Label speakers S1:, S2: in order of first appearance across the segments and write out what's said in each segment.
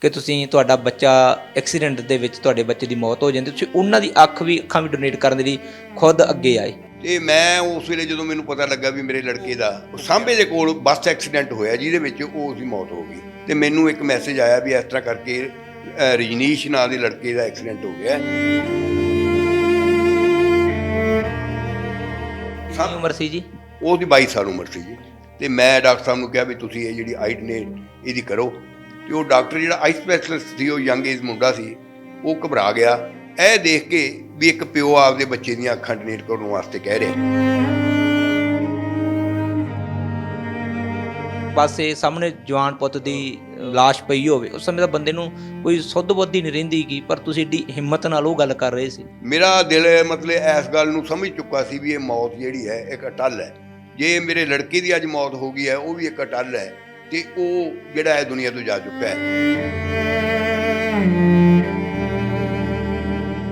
S1: ਕਿ ਤੁਸੀਂ ਤੁਹਾਡਾ ਬੱਚਾ ਐਕਸੀਡੈਂਟ ਦੇ ਵਿੱਚ ਤੁਹਾਡੇ ਬੱਚੇ ਦੀ ਮੌਤ ਹੋ ਜਾਂਦੀ ਤੁਸੀਂ ਉਹਨਾਂ ਦੀ ਅੱਖ ਵੀ ਅੱਖਾਂ ਵੀ ਡੋਨੇਟ ਕਰਨ ਦੇ ਲਈ ਖੁਦ ਅੱਗੇ ਆਏ।
S2: ਤੇ ਮੈਂ ਉਸ ਵੇਲੇ ਜਦੋਂ ਮੈਨੂੰ ਪਤਾ ਲੱਗਾ ਵੀ ਮੇਰੇ ਲੜਕੇ ਦਾ ਉਹ ਸਾਂਭੇ ਦੇ ਕੋਲ ਬੱਸ ਐਕਸੀਡੈਂਟ ਹੋਇਆ ਜਿਹਦੇ ਵਿੱਚ ਉਹ ਦੀ ਮੌਤ ਹੋ ਗਈ। ਤੇ ਮੈਨੂੰ ਇੱਕ ਮੈਸੇਜ ਆਇਆ ਵੀ ਇਸ ਤਰ੍ਹਾਂ ਕਰਕੇ ਰਜਨੀਸ਼ ਨਾਂ ਦੇ ਲੜਕੇ ਦਾ ਐਕਸੀਡੈਂਟ ਹੋ ਗਿਆ।
S1: ਕਿੰਨੀ ਉਮਰ ਸੀ ਜੀ?
S2: ਉਹਦੀ 22 ਸਾਲ ਉਮਰ ਸੀ ਜੀ। ਤੇ ਮੈਂ ਡਾਕਟਰ ਸਾਹਿਬ ਨੂੰ ਕਿਹਾ ਵੀ ਤੁਸੀਂ ਇਹ ਜਿਹੜੀ ਆਈਟ ਨੇ ਇਹਦੀ ਕਰੋ। ਤੇ ਉਹ ਡਾਕਟਰ ਜਿਹੜਾ ਆਈ ਸਪੈਸ਼ਲਿਸਟ ਸੀ ਉਹ ਯੰਗ ਏਜ ਮੁੰਡਾ ਸੀ ਉਹ ਘਬਰਾ ਗਿਆ। ਇਹ ਦੇਖ ਕੇ ਵੀ ਇੱਕ ਪਿਓ ਆਪਦੇ ਬੱਚੇ ਦੀਆਂ ਅੱਖਾਂ ਡੋਨੇਟ ਕਰਨ ਵਾਸਤੇ ਕਹਿ ਰਿਹਾ।
S1: ਪਾਸੇ ਸਾਹਮਣੇ ਜਵਾਨ ਪੁੱਤ ਦੀ লাশ ਪਈ ਹੋਵੇ। ਉਸ ਸਮੇਂ ਤਾਂ ਬੰਦੇ ਨੂੰ ਕੋਈ ਸੁੱਧ ਬੁੱਧੀ ਨਹੀਂ ਰਹਿੰਦੀ ਕੀ ਪਰ ਤੁਸੀਂ ਏਡੀ ਹਿੰਮਤ ਨਾਲ ਉਹ ਗੱਲ ਕਰ ਰਹੇ ਸੀ।
S2: ਮੇਰਾ ਦਿਲ ਮਤਲਬ ਇਸ ਗੱਲ ਨੂੰ ਸਮਝ ਚੁੱਕਾ ਸੀ ਵੀ ਇਹ ਮੌਤ ਜਿਹੜੀ ਹੈ ਇੱਕ ਅਟਲ ਹੈ। ਜੇ ਮੇਰੇ ਲੜਕੇ ਦੀ ਅੱਜ ਮੌਤ ਹੋ ਗਈ ਹੈ ਉਹ ਵੀ ਇੱਕ ਅਟਲ ਹੈ। ਤੇ ਉਹ ਜਿਹੜਾ ਹੈ ਦੁਨੀਆ ਤੋਂ ਜਾ ਚੁੱਕਾ ਹੈ।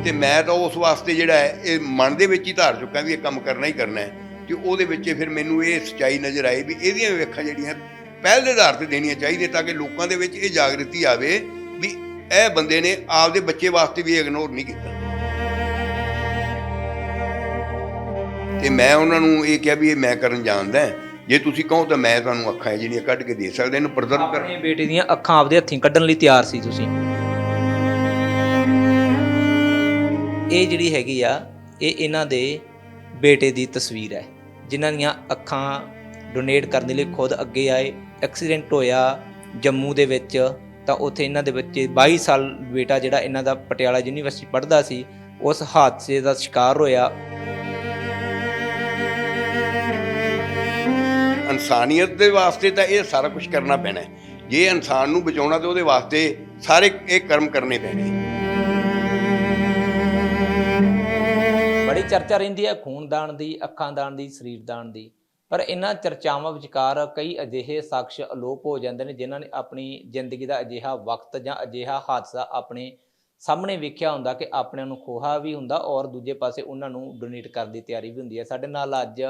S2: ਤੇ ਮੈਂ ਤਾਂ ਉਸ ਵਾਸਤੇ ਜਿਹੜਾ ਹੈ, ਇਹ ਮਨ ਦੇ ਵਿੱਚ ਹੀ ਧਾਰ ਚੁੱਕਾ ਵੀ ਇਹ ਕੰਮ ਕਰਨਾ ਹੀ ਕਰਨਾ ਹੈ। ਤੇ ਉਹਦੇ ਵਿੱਚ ਫਿਰ ਮੈਨੂੰ ਇਹ ਸਚਾਈ ਨਜ਼ਰ ਆਈ ਵੀ ਇਹਦੀਆਂ ਵੇਖਾਂ ਜਿਹੜੀਆਂ ਪਹਿਲ ਦੇ ਆਧਾਰ ਤੇ ਦੇਣੀਆਂ ਚਾਹੀਦੀਆਂ ਤਾਂ ਕਿ ਲੋਕਾਂ ਦੇ ਵਿੱਚ ਇਹ ਜਾਗਰਤੀ ਆਵੇ ਵੀ ਇਹ ਬੰਦੇ ਨੇ ਆਪਦੇ ਬੱਚੇ ਵਾਸਤੇ ਵੀ ਇਗਨੋਰ ਨਹੀਂ ਕੀਤਾ। ਤੇ ਮੈਂ ਉਹਨਾਂ ਨੂੰ ਇਹ ਕਿਹਾ ਵੀ ਇਹ ਮੈਂ ਕਰਨ ਜਾਣਦਾ ਹਾਂ। ਜੇ ਤੁਸੀਂ ਕਹੋ ਤਾਂ ਮੈਂ ਤੁਹਾਨੂੰ ਅੱਖਾਂ ਇਹ ਜਿਹੜੀਆਂ ਕੱਢ ਕੇ ਦੇ ਸਕਦਾ, ਇਹਨੂੰ ਪ੍ਰਜ਼ਰਵ ਕਰ
S1: ਆਪਣੇ ਬੇਟੇ ਦੀਆਂ ਅੱਖਾਂ ਆਪਦੇ ਹੱਥੀਂ ਕੱਢਣ ਲਈ ਤਿਆਰ ਸੀ ਤੁਸੀਂ। ਇਹ ਜਿਹੜੀ ਹੈਗੀ ਆ, ਇਹ ਇਹਨਾਂ ਦੇ ਬੇਟੇ ਦੀ ਤਸਵੀਰ ਹੈ। ਜਿਨ੍ਹਾਂ ਦੀਆਂ ਅੱਖਾਂ ਡੋਨੇਟ ਕਰਨ ਦੇ ਲਈ ਖੁਦ ਅੱਗੇ ਆਏ ਐਕਸੀਡੈਂਟ ਹੋਇਆ ਜੰਮੂ ਦੇ ਵਿੱਚ, ਤਾਂ ਉੱਥੇ ਇਹਨਾਂ ਦੇ ਬੱਚੇ 22 ਸਾਲ ਬੇਟਾ ਜਿਹੜਾ ਇਹਨਾਂ ਦਾ ਪਟਿਆਲਾ ਯੂਨੀਵਰਸਿਟੀ ਪੜ੍ਹਦਾ ਸੀ, ਉਸ ਹਾਦਸੇ ਦਾ ਸ਼ਿਕਾਰ ਹੋਇਆ।
S2: ਇਨਸਾਨੀਅਤ ਦੇ ਵਾਸਤੇ ਤਾਂ ਇਹ ਸਾਰਾ ਕੁਝ ਕਰਨਾ ਪੈਣਾ ਹੈ। ਜੇ ਇਨਸਾਨ ਨੂੰ ਬਚਾਉਣਾ ਤੇ ਉਹਦੇ ਵਾਸਤੇ ਸਾਰੇ ਇਹ ਕਰਮ ਕਰਨੇ ਪੈਣੇ
S1: ਬੜੀ ਚਰਚਾ ਰਹਿੰਦੀ ਹੈ ਖੂਨਦਾਨ ਦੀ, ਅੱਖਾਂ ਦਾਨ ਦੀ, ਸਰੀਰ ਦਾਨ ਦੀ। ਪਰ ਇਹਨਾਂ ਚਰਚਾਵਾਂ ਵਿਚਕਾਰ ਕਈ ਅਜਿਹੇ ਸ਼ਖਸ ਅਲੋਪ ਹੋ ਜਾਂਦੇ ਨੇ ਜਿਨ੍ਹਾਂ ਨੇ ਆਪਣੀ ਜ਼ਿੰਦਗੀ ਦਾ ਅਜਿਹਾ ਵਕਤ ਜਾਂ ਅਜਿਹਾ ਹਾਦਸਾ ਆਪਣੇ ਸਾਹਮਣੇ ਵੇਖਿਆ ਹੁੰਦਾ ਕਿ ਆਪਣਿਆਂ ਨੂੰ ਖੋਹਾ ਵੀ ਹੁੰਦਾ ਔਰ ਦੂਜੇ ਪਾਸੇ ਉਹਨਾਂ ਨੂੰ ਡੋਨੇਟ ਕਰਨ ਦੀ ਤਿਆਰੀ ਵੀ ਹੁੰਦੀ ਹੈ। ਸਾਡੇ ਨਾਲ ਅੱਜ